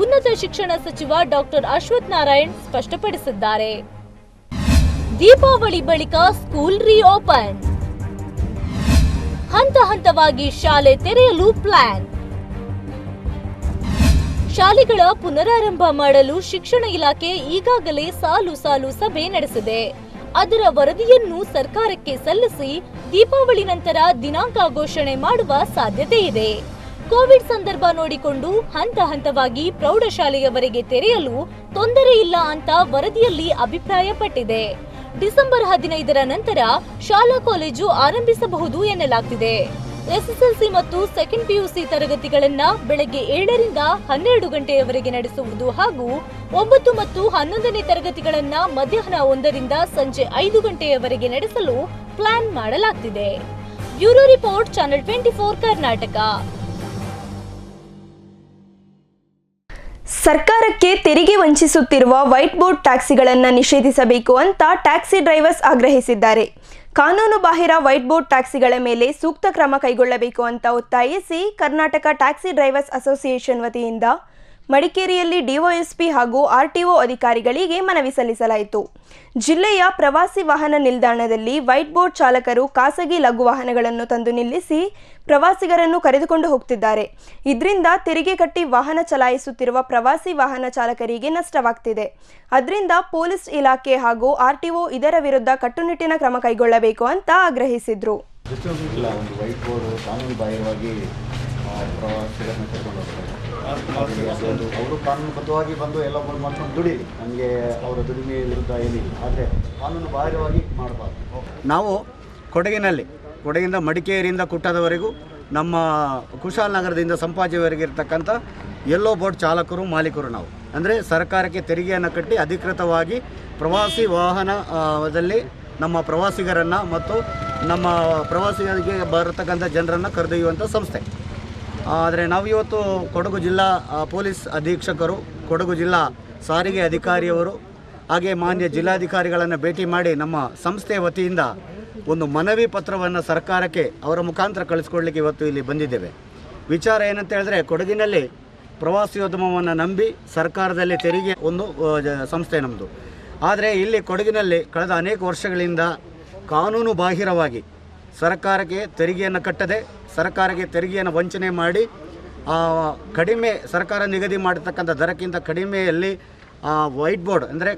ಉನ್ನತ ಶಿಕ್ಷಣ ಸಚಿವ ಡಾಕ್ಟರ್ ಅಶ್ವಥ್ ನಾರಾಯಣ್ ಸ್ಪಷ್ಟಪಡಿಸಿದ್ದಾರೆ. ದೀಪಾವಳಿ ಬಳಿಕ ಸ್ಕೂಲ್ ರೀಓಪನ್. ಹಂತ ಹಂತವಾಗಿ ಶಾಲೆ ತೆರೆಯಲು ಪ್ಲಾನ್. ಶಾಲೆಗಳ ಪುನರಾರಂಭ ಮಾಡಲು ಶಿಕ್ಷಣ ಇಲಾಖೆ ಈಗಾಗಲೇ ಸಾಲು ಸಾಲು ಸಭೆ ನಡೆಸಿದೆ. ಅದರ ವರದಿಯನ್ನು ಸರ್ಕಾರಕ್ಕೆ ಸಲ್ಲಿಸಿ ದೀಪಾವಳಿ ನಂತರ ದಿನಾಂಕ ಘೋಷಣೆ ಮಾಡುವ ಸಾಧ್ಯತೆ ಇದೆ. ಕೋವಿಡ್ ಸಂದರ್ಭ ನೋಡಿಕೊಂಡು ಹಂತ ಹಂತವಾಗಿ ಪ್ರೌಢಶಾಲೆಯವರೆಗೆ ತೆರೆಯಲು ತೊಂದರೆ ಇಲ್ಲ ಅಂತ ವರದಿಯಲ್ಲಿ ಅಭಿಪ್ರಾಯಪಟ್ಟಿದೆ. ಡಿಸೆಂಬರ್ ಹದಿನೈದರ ನಂತರ ಶಾಲಾ ಕಾಲೇಜು ಆರಂಭಿಸಬಹುದು ಎನ್ನಲಾಗ್ತಿದೆ. ಎಸ್ಎಸ್ಎಲ್ಸಿ ಮತ್ತು ಸೆಕೆಂಡ್ ಪಿಯುಸಿ ತರಗತಿಗಳನ್ನ ಬೆಳಗ್ಗೆ ಏಳರಿಂದ ಹನ್ನೆರಡು ಗಂಟೆಯವರೆಗೆ ನಡೆಸುವುದು ಹಾಗೂ ಒಂಬತ್ತು ಮತ್ತು ಹನ್ನೊಂದನೇ ತರಗತಿಗಳನ್ನ ಮಧ್ಯಾಹ್ನ ಒಂದರಿಂದ ಸಂಜೆ ಐದು ಗಂಟೆಯವರೆಗೆ ನಡೆಸಲು plan ಮಾಡಲಾಗ್ತಿದೆ. Bureau report, channel twenty four Karnataka. ಸರ್ಕಾರಕ್ಕೆ ತೆರಿಗೆ ವಂಚಿಸುತ್ತಿರುವ ವೈಟ್ ಬೋರ್ಡ್ ಟ್ಯಾಕ್ಸಿಗಳನ್ನು ನಿಷೇಧಿಸಬೇಕು ಅಂತ ಟ್ಯಾಕ್ಸಿ ಡ್ರೈವರ್ಸ್ ಆಗ್ರಹಿಸಿದ್ದಾರೆ. ಕಾನೂನು ಬಾಹಿರ ವೈಟ್ ಬೋರ್ಡ್ ಟ್ಯಾಕ್ಸಿಗಳ ಮೇಲೆ ಸೂಕ್ತ ಕ್ರಮ ಕೈಗೊಳ್ಳಬೇಕು ಅಂತ ಒತ್ತಾಯಿಸಿ ಕರ್ನಾಟಕ ಟ್ಯಾಕ್ಸಿ ಡ್ರೈವರ್ಸ್ ಅಸೋಸಿಯೇಷನ್ ವತಿಯಿಂದ ಮಡಿಕೇರಿಯಲ್ಲಿ ಡಿಒಎಸ್ಪಿ ಹಾಗೂ ಆರ್ಟಿಒ ಅಧಿಕಾರಿಗಳಿಗೆ ಮನವಿ ಸಲ್ಲಿಸಲಾಯಿತು. ಜಿಲ್ಲೆಯ ಪ್ರವಾಸಿ ವಾಹನ ನಿಲ್ದಾಣದಲ್ಲಿ ವೈಟ್ ಬೋರ್ಡ್ ಚಾಲಕರು ಖಾಸಗಿ ಲಘು ವಾಹನಗಳನ್ನು ತಂದು ನಿಲ್ಲಿಸಿ ಪ್ರವಾಸಿಗರನ್ನು ಕರೆದುಕೊಂಡು ಹೋಗ್ತಿದ್ದಾರೆ. ಇದರಿಂದ ತೆರಿಗೆ ಕಟ್ಟಿ ವಾಹನ ಚಲಾಯಿಸುತ್ತಿರುವ ಪ್ರವಾಸಿ ವಾಹನ ಚಾಲಕರಿಗೆ ನಷ್ಟವಾಗ್ತಿದೆ. ಅದರಿಂದ ಪೊಲೀಸ್ ಇಲಾಖೆ ಹಾಗೂ ಆರ್ಟಿಒ ಇದರ ವಿರುದ್ಧ ಕಟ್ಟುನಿಟ್ಟಿನ ಕ್ರಮ ಕೈಗೊಳ್ಳಬೇಕು ಅಂತ ಆಗ್ರಹಿಸಿದ್ರು. ಅವರು ಕಾನೂನುಬದ್ಧವಾಗಿ ಬಂದು ಎಲ್ಲ ಬಂದು ಮಾಡ್ಕೊಂಡು ದುಡಿಲಿ. ನಮಗೆ ಅವರ ದುಡಿಮೆ ವಿರುದ್ಧ ಏನಿಲ್ಲ. ಆದರೆ ಕಾನೂನು ಬಾಹಿರವಾಗಿ ಮಾಡಬಾರ್ದು. ನಾವು ಕೊಡಗಿನಲ್ಲಿ, ಕೊಡಗಿಂದ ಮಡಿಕೇರಿಯಿಂದ ಕುಟ್ಟದವರೆಗೂ ನಮ್ಮ ಕುಶಾಲನಗರದಿಂದ ಸಂಪಾಜಿವರೆಗೆ ಇರತಕ್ಕಂಥ ಎಲ್ಲೋ ಬೋಟ್ ಚಾಲಕರು, ಮಾಲೀಕರು ನಾವು. ಅಂದರೆ ಸರ್ಕಾರಕ್ಕೆ ತೆರಿಗೆಯನ್ನು ಕಟ್ಟಿ ಅಧಿಕೃತವಾಗಿ ಪ್ರವಾಸಿ ವಾಹನದಲ್ಲಿ ನಮ್ಮ ಪ್ರವಾಸಿಗರನ್ನು ಮತ್ತು ನಮ್ಮ ಪ್ರವಾಸಿಗರಿಗೆ ಬರತಕ್ಕಂಥ ಜನರನ್ನು ಕರೆದೊಯ್ಯುವಂಥ ಸಂಸ್ಥೆ. ಆದರೆ ನಾವು ಇವತ್ತು ಕೊಡಗು ಜಿಲ್ಲಾ ಪೊಲೀಸ್ ಅಧೀಕ್ಷಕರು, ಕೊಡಗು ಜಿಲ್ಲಾ ಸಾರಿಗೆ ಅಧಿಕಾರಿಯವರು ಹಾಗೆ ಮಾನ್ಯ ಜಿಲ್ಲಾಧಿಕಾರಿಗಳನ್ನು ಭೇಟಿ ಮಾಡಿ ನಮ್ಮ ಸಂಸ್ಥೆ ವತಿಯಿಂದ ಒಂದು ಮನವಿ ಪತ್ರವನ್ನು ಸರ್ಕಾರಕ್ಕೆ ಅವರ ಮುಖಾಂತರ ಕಳಿಸ್ಕೊಡ್ಲಿಕ್ಕೆ ಇವತ್ತು ಇಲ್ಲಿ ಬಂದಿದ್ದೇವೆ. ವಿಚಾರ ಏನಂತ ಹೇಳಿದ್ರೆ ಕೊಡಗಿನಲ್ಲಿ ಪ್ರವಾಸೋದ್ಯಮವನ್ನು ನಂಬಿ ಸರ್ಕಾರದಲ್ಲಿ ತೆರಿಗೆ ಒಂದು ಸಂಸ್ಥೆ ನಮ್ಮದು ಆದರೆ ಇಲ್ಲಿ ಕೊಡಗಿನಲ್ಲಿ ಕಳೆದ ಅನೇಕ ವರ್ಷಗಳಿಂದ ಕಾನೂನು ಬಾಹಿರವಾಗಿ ಸರ್ಕಾರಕ್ಕೆ ತೆರಿಗೆಯನ್ನು ಕಟ್ಟದೆ ಸರ್ಕಾರಕ್ಕೆ ತೆರಿಗೆಯನ್ನು ವಂಚನೆ ಮಾಡಿ ಕಡಿಮೆ ಸರ್ಕಾರ ನಿಗದಿ ಮಾಡಿರ್ತಕ್ಕಂಥ ದರಕ್ಕಿಂತ ಕಡಿಮೆಯಲ್ಲಿ ವೈಟ್ ಬೋರ್ಡ್ ಅಂದರೆ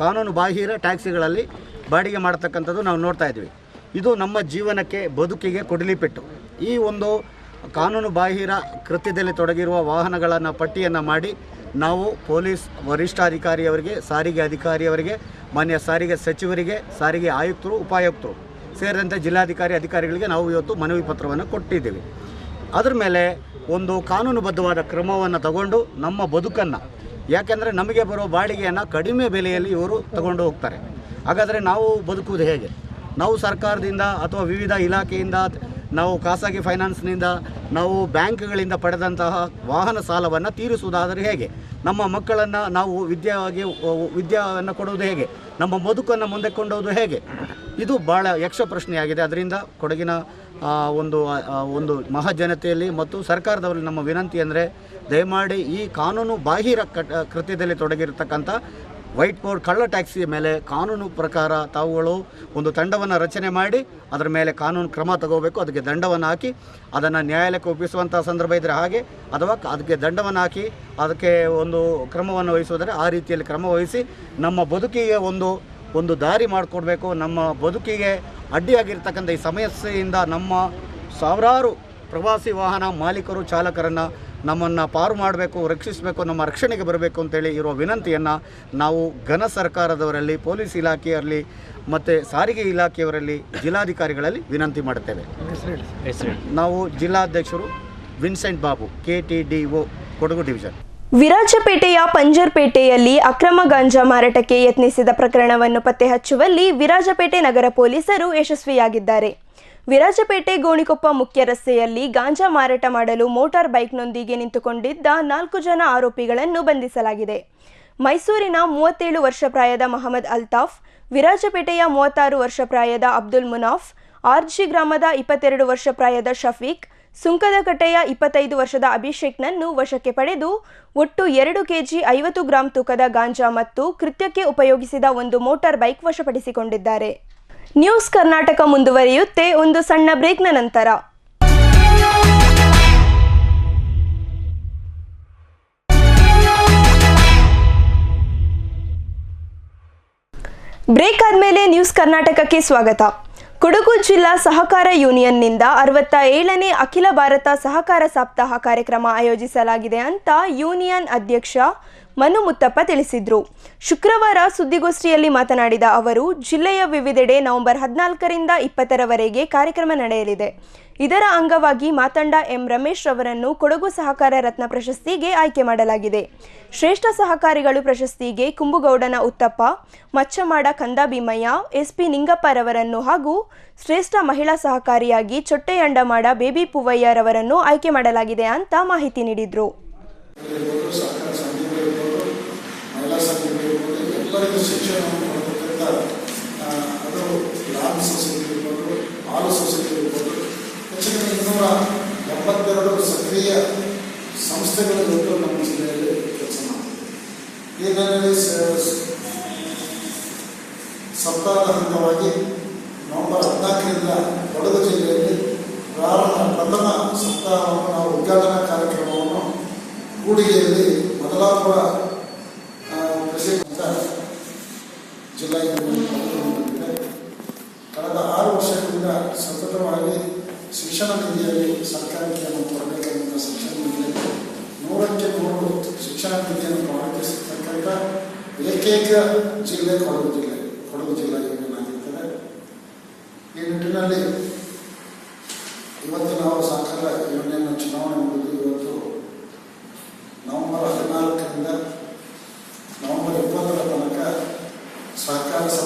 ಕಾನೂನು ಬಾಹಿರ ಟ್ಯಾಕ್ಸಿಗಳಲ್ಲಿ ಬಾಡಿಗೆ ಮಾಡ್ತಕ್ಕಂಥದ್ದು ನಾವು ನೋಡ್ತಾ ಇದ್ವಿ ಇದು ನಮ್ಮ ಜೀವನಕ್ಕೆ ಬದುಕಿಗೆ ಕೊಡಲಿಪೆಟ್ಟು. ಈ ಒಂದು ಕಾನೂನು ಬಾಹಿರ ಕೃತ್ಯದಲ್ಲಿ ತೊಡಗಿರುವ ವಾಹನಗಳನ್ನು ಪಟ್ಟಿಯನ್ನು ಮಾಡಿ, ನಾವು ಪೊಲೀಸ್ ವರಿಷ್ಠಾಧಿಕಾರಿಯವರಿಗೆ, ಸಾರಿಗೆ ಅಧಿಕಾರಿಯವರಿಗೆ, ಮಾನ್ಯ ಸಾರಿಗೆ ಸಚಿವರಿಗೆ, ಸಾರಿಗೆ ಆಯುಕ್ತರು, ಉಪಾಯುಕ್ತರು ಸೇರಿದಂತೆ ಜಿಲ್ಲಾಧಿಕಾರಿ ಅಧಿಕಾರಿಗಳಿಗೆ ನಾವು ಇವತ್ತು ಮನವಿ ಪತ್ರವನ್ನು ಕೊಟ್ಟಿದ್ದೇವೆ. ಅದ್ರ ಮೇಲೆ ಒಂದು ಕಾನೂನುಬದ್ಧವಾದ ಕ್ರಮವನ್ನು ತಗೊಂಡು ನಮ್ಮ ಬದುಕನ್ನು, ಯಾಕೆಂದರೆ ನಮಗೆ ಬರೋ ಬಾಡಿಗೆಯನ್ನು ಕಡಿಮೆ ಬೆಲೆಯಲ್ಲಿ ಇವರು ತಗೊಂಡು ಹೋಗ್ತಾರೆ. ಹಾಗಾದರೆ ನಾವು ಬದುಕುವುದು ಹೇಗೆ? ನಾವು ಸರ್ಕಾರದಿಂದ ಅಥವಾ ವಿವಿಧ ಇಲಾಖೆಯಿಂದ, ನಾವು ಖಾಸಗಿ ಫೈನಾನ್ಸ್ನಿಂದ, ನಾವು ಬ್ಯಾಂಕ್ಗಳಿಂದ ಪಡೆದಂತಹ ವಾಹನ ಸಾಲವನ್ನು ತೀರಿಸುವುದಾದರೆ ಹೇಗೆ? ನಮ್ಮ ಮಕ್ಕಳನ್ನು ನಾವು ವಿದ್ಯಾವಾಗಿ ವಿದ್ಯೆಯನ್ನು ಕೊಡುವುದು ಹೇಗೆ? ನಮ್ಮ ಬದುಕನ್ನು ಮುಂದೆ ಕೊಂಡೋದು ಹೇಗೆ? ಇದು ಭಾಳ ಯಕ್ಷ ಪ್ರಶ್ನೆಯಾಗಿದೆ. ಅದರಿಂದ ಕೊಡಗಿನ ಒಂದು ಒಂದು ಮಹಾಜನತೆಯಲ್ಲಿ ಮತ್ತು ಸರ್ಕಾರದವರಲ್ಲಿ ನಮ್ಮ ವಿನಂತಿ ಅಂದರೆ ದಯಮಾಡಿ ಈ ಕಾನೂನು ಬಾಹಿರ ಕೃತ್ಯದಲ್ಲಿ ತೊಡಗಿರತಕ್ಕಂಥ ವೈಟ್ ಬೋರ್ಡ್ ಕಳ್ಳ ಟ್ಯಾಕ್ಸಿ ಮೇಲೆ ಕಾನೂನು ಪ್ರಕಾರ ತಾವುಗಳು ಒಂದು ತಂಡವನ್ನು ರಚನೆ ಮಾಡಿ ಅದರ ಮೇಲೆ ಕಾನೂನು ಕ್ರಮ ತಗೋಬೇಕು, ಅದಕ್ಕೆ ದಂಡವನ್ನು ಹಾಕಿ ಅದನ್ನು ನ್ಯಾಯಾಲಯಕ್ಕೆ ಒಪ್ಪಿಸುವಂಥ ಸಂದರ್ಭ ಇದ್ದರೆ ಹಾಗೆ, ಅಥವಾ ಅದಕ್ಕೆ ದಂಡವನ್ನು ಹಾಕಿ ಅದಕ್ಕೆ ಒಂದು ಕ್ರಮವನ್ನು ವಹಿಸೋದ್ರೆ ಆ ರೀತಿಯಲ್ಲಿ ಕ್ರಮ ವಹಿಸಿ ನಮ್ಮ ಬದುಕಿಗೆ ಒಂದು ಒಂದು ದಾರಿ ಮಾಡಿಕೊಡ್ಬೇಕು. ನಮ್ಮ ಬದುಕಿಗೆ ಅಡ್ಡಿಯಾಗಿರ್ತಕ್ಕಂಥ ಈ ಸಮಸ್ಯೆಯಿಂದ ನಮ್ಮ ಸಾವಿರಾರು ಪ್ರವಾಸಿ ವಾಹನ ಮಾಲೀಕರು, ಚಾಲಕರನ್ನು ನಮ್ಮನ್ನು ಪಾರು ಮಾಡಬೇಕು, ರಕ್ಷಿಸಬೇಕು, ನಮ್ಮ ರಕ್ಷಣೆಗೆ ಬರಬೇಕು ಅಂತೇಳಿ ಇರುವ ವಿನಂತಿಯನ್ನು ನಾವು ಘನ ಸರ್ಕಾರದವರಲ್ಲಿ, ಪೊಲೀಸ್ ಇಲಾಖೆಯಲ್ಲಿ ಮತ್ತು ಸಾರಿಗೆ ಇಲಾಖೆಯವರಲ್ಲಿ ಜಿಲ್ಲಾಧಿಕಾರಿಗಳಲ್ಲಿ ವಿನಂತಿ ಮಾಡುತ್ತೇವೆ. ನಾವು ಜಿಲ್ಲಾಧ್ಯಕ್ಷರು Vincent Babu, K T D O, Kodagu division ವಿರಾಜಪೇಟೆಯ ಪಂಜರ್ಪೇಟೆಯಲ್ಲಿ ಅಕ್ರಮ ಗಾಂಜಾ ಮಾರಾಟಕ್ಕೆ ಯತ್ನಿಸಿದ ಪ್ರಕರಣವನ್ನು ಪತ್ತೆ ಹಚ್ಚುವಲ್ಲಿ ವಿರಾಜಪೇಟೆ ನಗರ ಪೊಲೀಸರು ಯಶಸ್ವಿಯಾಗಿದ್ದಾರೆ. ವಿರಾಜಪೇಟೆ ಗೋಣಿಕೊಪ್ಪ ಮುಖ್ಯ ರಸ್ತೆಯಲ್ಲಿ ಗಾಂಜಾ ಮಾರಾಟ ಮಾಡಲು ಮೋಟಾರ್ ಬೈಕ್ನೊಂದಿಗೆ ನಿಂತುಕೊಂಡಿದ್ದ ನಾಲ್ಕು ಜನ ಆರೋಪಿಗಳನ್ನು ಬಂಧಿಸಲಾಗಿದೆ. ಮೈಸೂರಿನ ಮೂವತ್ತೇಳು ವರ್ಷ ಪ್ರಾಯದ ಮಹಮ್ಮದ್ ಅಲ್ತಾಫ್, ವಿರಾಜಪೇಟೆಯ ಮೂವತ್ತಾರು ವರ್ಷ ಪ್ರಾಯದ ಅಬ್ದುಲ್ ಮುನಾಫ್, ಆರ್ಜಿ ಗ್ರಾಮದ ಇಪ್ಪತ್ತೆರಡು ವರ್ಷ ಪ್ರಾಯದ ಶಫೀಕ್, ಸುಂಕದಕಟ್ಟೆಯ ಇಪ್ಪತ್ತೈದು ವರ್ಷದ ಅಭಿಷೇಕ್ನನ್ನು ವಶಕ್ಕೆ ಪಡೆದು ಒಟ್ಟು ಎರಡು ಕೆಜಿ ಐವತ್ತು ಗ್ರಾಂ ತೂಕದ ಗಾಂಜಾ ಮತ್ತು ಕೃತ್ಯಕ್ಕೆ ಉಪಯೋಗಿಸಿದ ಒಂದು ಮೋಟಾರ್ ಬೈಕ್ ವಶಪಡಿಸಿಕೊಂಡಿದ್ದಾರೆ. ನ್ಯೂಸ್ ಕರ್ನಾಟಕ ಮುಂದುವರಿಯುತ್ತೆ ಒಂದು ಸಣ್ಣ ಬ್ರೇಕ್ನ ನಂತರ. ಬ್ರೇಕ್ ಆದ್ಮೇಲೆ ನ್ಯೂಸ್ ಕರ್ನಾಟಕಕ್ಕೆ ಸ್ವಾಗತ. ಕೊಡಗು ಜಿಲ್ಲಾ ಸಹಕಾರ ಯೂನಿಯನ್ನಿಂದ ಅರವತ್ತ ಏಳನೇ ಅಖಿಲ ಭಾರತ ಸಹಕಾರ ಸಪ್ತಾಹ ಕಾರ್ಯಕ್ರಮ ಆಯೋಜಿಸಲಾಗಿದೆ ಅಂತ ಯೂನಿಯನ್ ಅಧ್ಯಕ್ಷ ಮನು ಮುತ್ತಪ್ಪ ತಿಳಿಸಿದರು. ಶುಕ್ರವಾರ ಸುದ್ದಿಗೋಷ್ಠಿಯಲ್ಲಿ ಮಾತನಾಡಿದ ಅವರು, ಜಿಲ್ಲೆಯ ವಿವಿಧೆಡೆ ನವೆಂಬರ್ ಹದಿನಾಲ್ಕರಿಂದ ಇಪ್ಪತ್ತರವರೆಗೆ ಕಾರ್ಯಕ್ರಮ ನಡೆಯಲಿದೆ. ಇದರ ಅಂಗವಾಗಿ ಮಾತಂಡ ಎಂ ರಮೇಶ್ ರವರನ್ನು ಕೊಡಗು ಸಹಕಾರ ರತ್ನ ಪ್ರಶಸ್ತಿಗೆ ಆಯ್ಕೆ ಮಾಡಲಾಗಿದೆ. ಶ್ರೇಷ್ಠ ಸಹಕಾರಿಗಳು ಪ್ರಶಸ್ತಿಗೆ ಕುಂಬುಗೌಡನ ಉತ್ತಪ್ಪ, ಮಚ್ಚಮಾಡ ಕಂದ ಭೀಮಯ್ಯ, ಎಸ್ಪಿ ನಿಂಗಪ್ಪರವರನ್ನು ಹಾಗೂ ಶ್ರೇಷ್ಠ ಮಹಿಳಾ ಸಹಕಾರಿಯಾಗಿ ಚೊಟ್ಟೆಯಂಡಮಾಡ ಬೇಬಿ ಪೂವಯ್ಯರವರನ್ನು ಆಯ್ಕೆ ಮಾಡಲಾಗಿದೆ ಅಂತ ಮಾಹಿತಿ ನೀಡಿದರು. ಸಂಸ್ಥೆಗಳು ನಮ್ಮ ಜಿಲ್ಲೆಯಲ್ಲಿ ಕೆಲಸ ಮಾಡ್ತಿದೆ ಈ ನಿಟ್ಟಿನಲ್ಲಿ ಸ- ಸಪ್ತಾಹದ ಹಂತವಾಗಿ ನವೆಂಬರ್ ಹದಿನಾಲ್ಕರಿಂದ ಕೊಡಗು ಜಿಲ್ಲೆಯಲ್ಲಿ ಪ್ರಾರಂಭ ಪ್ರಥಮ ಸಪ್ತಾಹವನ್ನು ನಾವು ಉದ್ಘಾಟನಾ கூடுகிறது முதலாம் கூட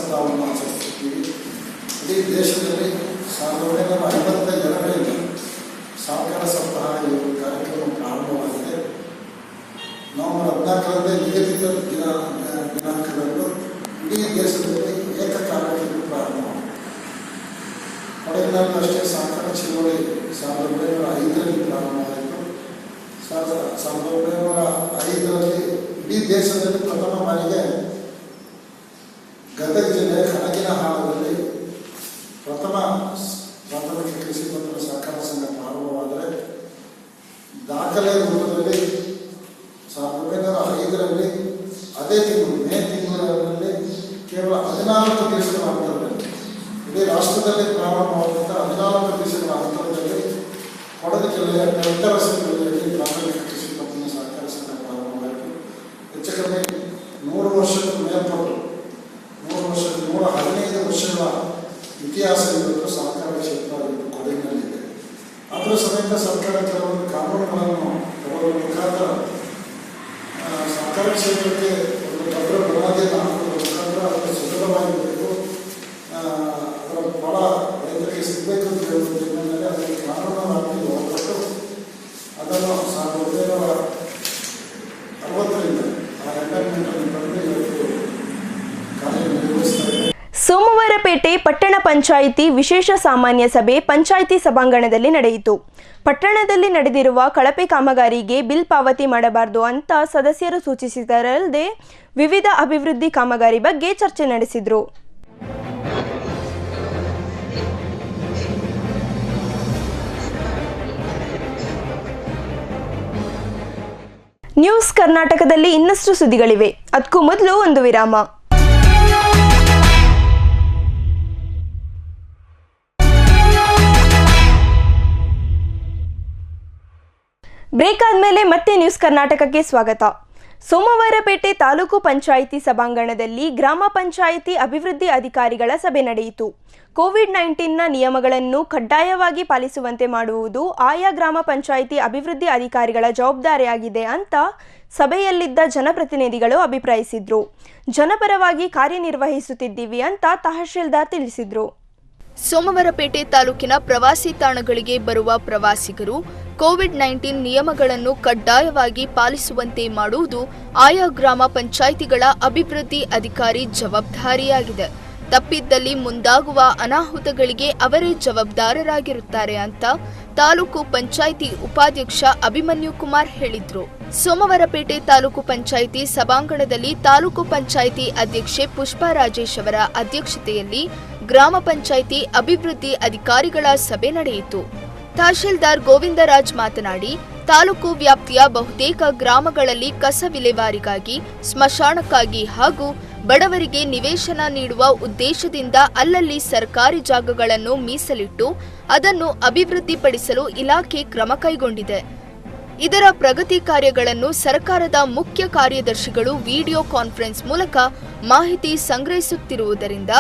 ಸಹಕಾರ ಸಪ್ತಾಹವನ್ನು ಆಚರಿಸುತ್ತೀವಿ ಇಡೀ ದೇಶದಲ್ಲಿ ಸಾವಿರದ ಒಂಬೈನೂರ ಐವತ್ತ ಎರಡರಿಂದ ಸಾಕಾರ ಸಪ್ತಾಹ ಈ ಕಾರ್ಯಕ್ರಮ ಪ್ರಾರಂಭವಾಗಿದೆ. ನವೆಂಬರ್ ಹದಿನಾಲ್ಕರಂದೇ ನಿಗದಿತ ದಿನ ದಿನಾಂಕದಂದು ಇಡೀ ದೇಶದಲ್ಲಿ ಏಕಕಾಲಕ್ಕೆ ಪ್ರಾರಂಭವಾಗಿದೆ. ಕೊಡಗಿನಲ್ಲಿ ಅಷ್ಟೇ ಸಹಕಾರ ಚಳವಳಿ ಸಾವಿರದ ಒಂಬೈನೂರ ಐದರಲ್ಲಿ ಪ್ರಾರಂಭವಾಯಿತು ಸಾವಿರದ ಸಾವಿರದ ಒಂಬೈನೂರ ಐದರಲ್ಲಿ ಇಡೀ ದೇಶದಲ್ಲಿ ಪ್ರಥಮ ಬಾರಿಗೆ ಕೊಡಗು ಜಿಲ್ಲೆಯ ನಿರ್ಧರಸ ಜಿಲ್ಲೆಯಲ್ಲಿ ಪ್ರಾಥಮಿಕ ಕೃಷಿ ಪತ್ತಿನ ಸಹಕಾರ ಸಂಘ ಪ್ರಾರಂಭವಾಯಿತು ಹೆಚ್ಚು ಕಡಿಮೆ ನೂರು ವರ್ಷದ ಮೇಲ್ಪಟ್ಟು ನೂರು ವರ್ಷ ನೂರ ಹದಿನೈದು ವರ್ಷಗಳ ಇತಿಹಾಸ ಇವತ್ತು ಸಹಕಾರ ಕ್ಷೇತ್ರ ಇವತ್ತು ಕೊಡಗಿನಲ್ಲಿದೆ ಆದರೂ ಸಮೇತ ಸರ್ಕಾರ ಕೆಲವೊಂದು ಕಾನೂನುಗಳನ್ನು ತರುವ ಮುಖಾಂತರ ಆ, ಸಹಕಾರ ಕ್ಷೇತ್ರಕ್ಕೆ ಒಂದು ಭದ್ರ ಬುನಾದಿಯನ್ನು ಹಾಕುವ ಮುಖಾಂತರ ಅದು ಸುಲಭವಾಗಿರಬೇಕು ಆ, ಅದರ ಫಲ ರೈತರಿಗೆ ಸಿಗಬೇಕು ಅಂತ ಹೇಳುವ ನಿಟ್ಟಿನಲ್ಲಿ ಅದಕ್ಕೆ ಕಾನೂನು ವ್ಯಾಪ್ತಿಗೆ ಒಳಪಟ್ಟು ಅದನ್ನು ಸಾವಿರದ ಒಂಬೈನೂರ ಅರವತ್ತರಿಂದ ಆ ಎಂಟರ್ಮೆಂಟನ್ನು ಪಡೆದು ಇವತ್ತು ಕಾರ್ಯನಿರ್ವಹಿಸ್ತಾ ಇದೆ ಸೋಮವಾರಪೇಟೆ ಪಟ್ಟಣ ಪಂಚಾಯಿತಿ ವಿಶೇಷ ಸಾಮಾನ್ಯ ಸಭೆ ಪಂಚಾಯಿತಿ ಸಭಾಂಗಣದಲ್ಲಿ ನಡೆಯಿತು. ಪಟ್ಟಣದಲ್ಲಿ ನಡೆದಿರುವ ಕಳಪೆ ಕಾಮಗಾರಿಗೆ ಬಿಲ್ ಪಾವತಿ ಮಾಡಬಾರದು ಅಂತ ಸದಸ್ಯರು ಸೂಚಿಸಿದರಲ್ಲದೆ ವಿವಿಧ ಅಭಿವೃದ್ಧಿ ಕಾಮಗಾರಿ ಬಗ್ಗೆ ಚರ್ಚೆ ನಡೆಸಿದರು. ನ್ಯೂಸ್ ಕರ್ನಾಟಕದಲ್ಲಿ ಇನ್ನಷ್ಟು ಸುದ್ದಿಗಳಿವೆ. ಅದಕ್ಕೂ ಮೊದಲು ಒಂದು ವಿರಾಮ. ಬ್ರೇಕ್ ಆದಮೇಲೆ ಮತ್ತೆ ನ್ಯೂಸ್ ಕರ್ನಾಟಕಕ್ಕೆ ಸ್ವಾಗತ. ಸೋಮವಾರಪೇಟೆ ತಾಲೂಕು ಪಂಚಾಯಿತಿ ಸಭಾಂಗಣದಲ್ಲಿ ಗ್ರಾಮ ಪಂಚಾಯಿತಿ ಅಭಿವೃದ್ಧಿ ಅಧಿಕಾರಿಗಳ ಸಭೆ ನಡೆಯಿತು. ಕೋವಿಡ್ ನೈನ್ಟೀನ್ನ ನಿಯಮಗಳನ್ನು ಕಡ್ಡಾಯವಾಗಿ ಪಾಲಿಸುವಂತೆ ಮಾಡುವುದು ಆಯಾ ಗ್ರಾಮ ಪಂಚಾಯಿತಿ ಅಭಿವೃದ್ಧಿ ಅಧಿಕಾರಿಗಳ ಜವಾಬ್ದಾರಿಯಾಗಿದೆ ಅಂತ ಸಭೆಯಲ್ಲಿದ್ದ ಜನಪ್ರತಿನಿಧಿಗಳು ಅಭಿಪ್ರಾಯಿಸಿದ್ರು. ಜನಪರವಾಗಿ ಕಾರ್ಯನಿರ್ವಹಿಸುತ್ತಿದ್ದೀವಿ ಅಂತ ತಹಶೀಲ್ದಾರ್ ತಿಳಿಸಿದ್ರು. ಸೋಮವಾರಪೇಟೆ ತಾಲೂಕಿನ ಪ್ರವಾಸಿ ತಾಣಗಳಿಗೆ ಬರುವ ಪ್ರವಾಸಿಗರು ಕೋವಿಡ್ ನೈನ್ಟೀನ್ ನಿಯಮಗಳನ್ನು ಕಡ್ಡಾಯವಾಗಿ ಪಾಲಿಸುವಂತೆ ಮಾಡುವುದು ಆಯಾ ಗ್ರಾಮ ಪಂಚಾಯಿತಿಗಳ ಅಭಿವೃದ್ಧಿ ಅಧಿಕಾರಿ ಜವಾಬ್ದಾರಿಯಾಗಿದೆ. ತಪ್ಪಿದ್ದಲ್ಲಿ ಮುಂದಾಗುವ ಅನಾಹುತಗಳಿಗೆ ಅವರೇ ಜವಾಬ್ದಾರರಾಗಿರುತ್ತಾರೆ ಅಂತ ತಾಲೂಕು ಪಂಚಾಯಿತಿ ಉಪಾಧ್ಯಕ್ಷ ಅಭಿಮನ್ಯು ಕುಮಾರ್ ಹೇಳಿದ್ರು. ಸೋಮವಾರಪೇಟೆ ತಾಲೂಕು ಪಂಚಾಯಿತಿ ಸಭಾಂಗಣದಲ್ಲಿ ತಾಲೂಕು ಪಂಚಾಯಿತಿ ಅಧ್ಯಕ್ಷೆ ಪುಷ್ಪಾ ರಾಜೇಶ್ ಅವರ ಅಧ್ಯಕ್ಷತೆಯಲ್ಲಿ ಗ್ರಾಮ ಪಂಚಾಯಿತಿ ಅಭಿವೃದ್ಧಿ ಅಧಿಕಾರಿಗಳ ಸಭೆ ನಡೆಯಿತು. ತಹಶೀಲ್ದಾರ್ ಗೋವಿಂದರಾಜ್ ಮಾತನಾಡಿ, ತಾಲೂಕು ವ್ಯಾಪ್ತಿಯ ಬಹುತೇಕ ಗ್ರಾಮಗಳಲ್ಲಿ ಕಸ ವಿಲೇವಾರಿಗಾಗಿ, ಸ್ಮಶಾನಕ್ಕಾಗಿ ಹಾಗೂ ಬಡವರಿಗೆ ನಿವೇಶನ ನೀಡುವ ಉದ್ದೇಶದಿಂದ ಅಲ್ಲಲ್ಲಿ ಸರ್ಕಾರಿ ಜಾಗಗಳನ್ನು ಮೀಸಲಿಟ್ಟು, ಅದನ್ನು ಅಭಿವೃದ್ಧಿಪಡಿಸಲು ಇಲಾಖೆ ಕ್ರಮ ಕೈಗೊಂಡಿದೆ. ಇದರ ಪ್ರಗತಿ ಕಾರ್ಯಗಳನ್ನು ಸರ್ಕಾರದ ಮುಖ್ಯ ಕಾರ್ಯದರ್ಶಿಗಳು ವಿಡಿಯೋ ಕಾನ್ಫರೆನ್ಸ್ ಮೂಲಕ ಮಾಹಿತಿ ಸಂಗ್ರಹಿಸುತ್ತಿರುವುದರಿಂದ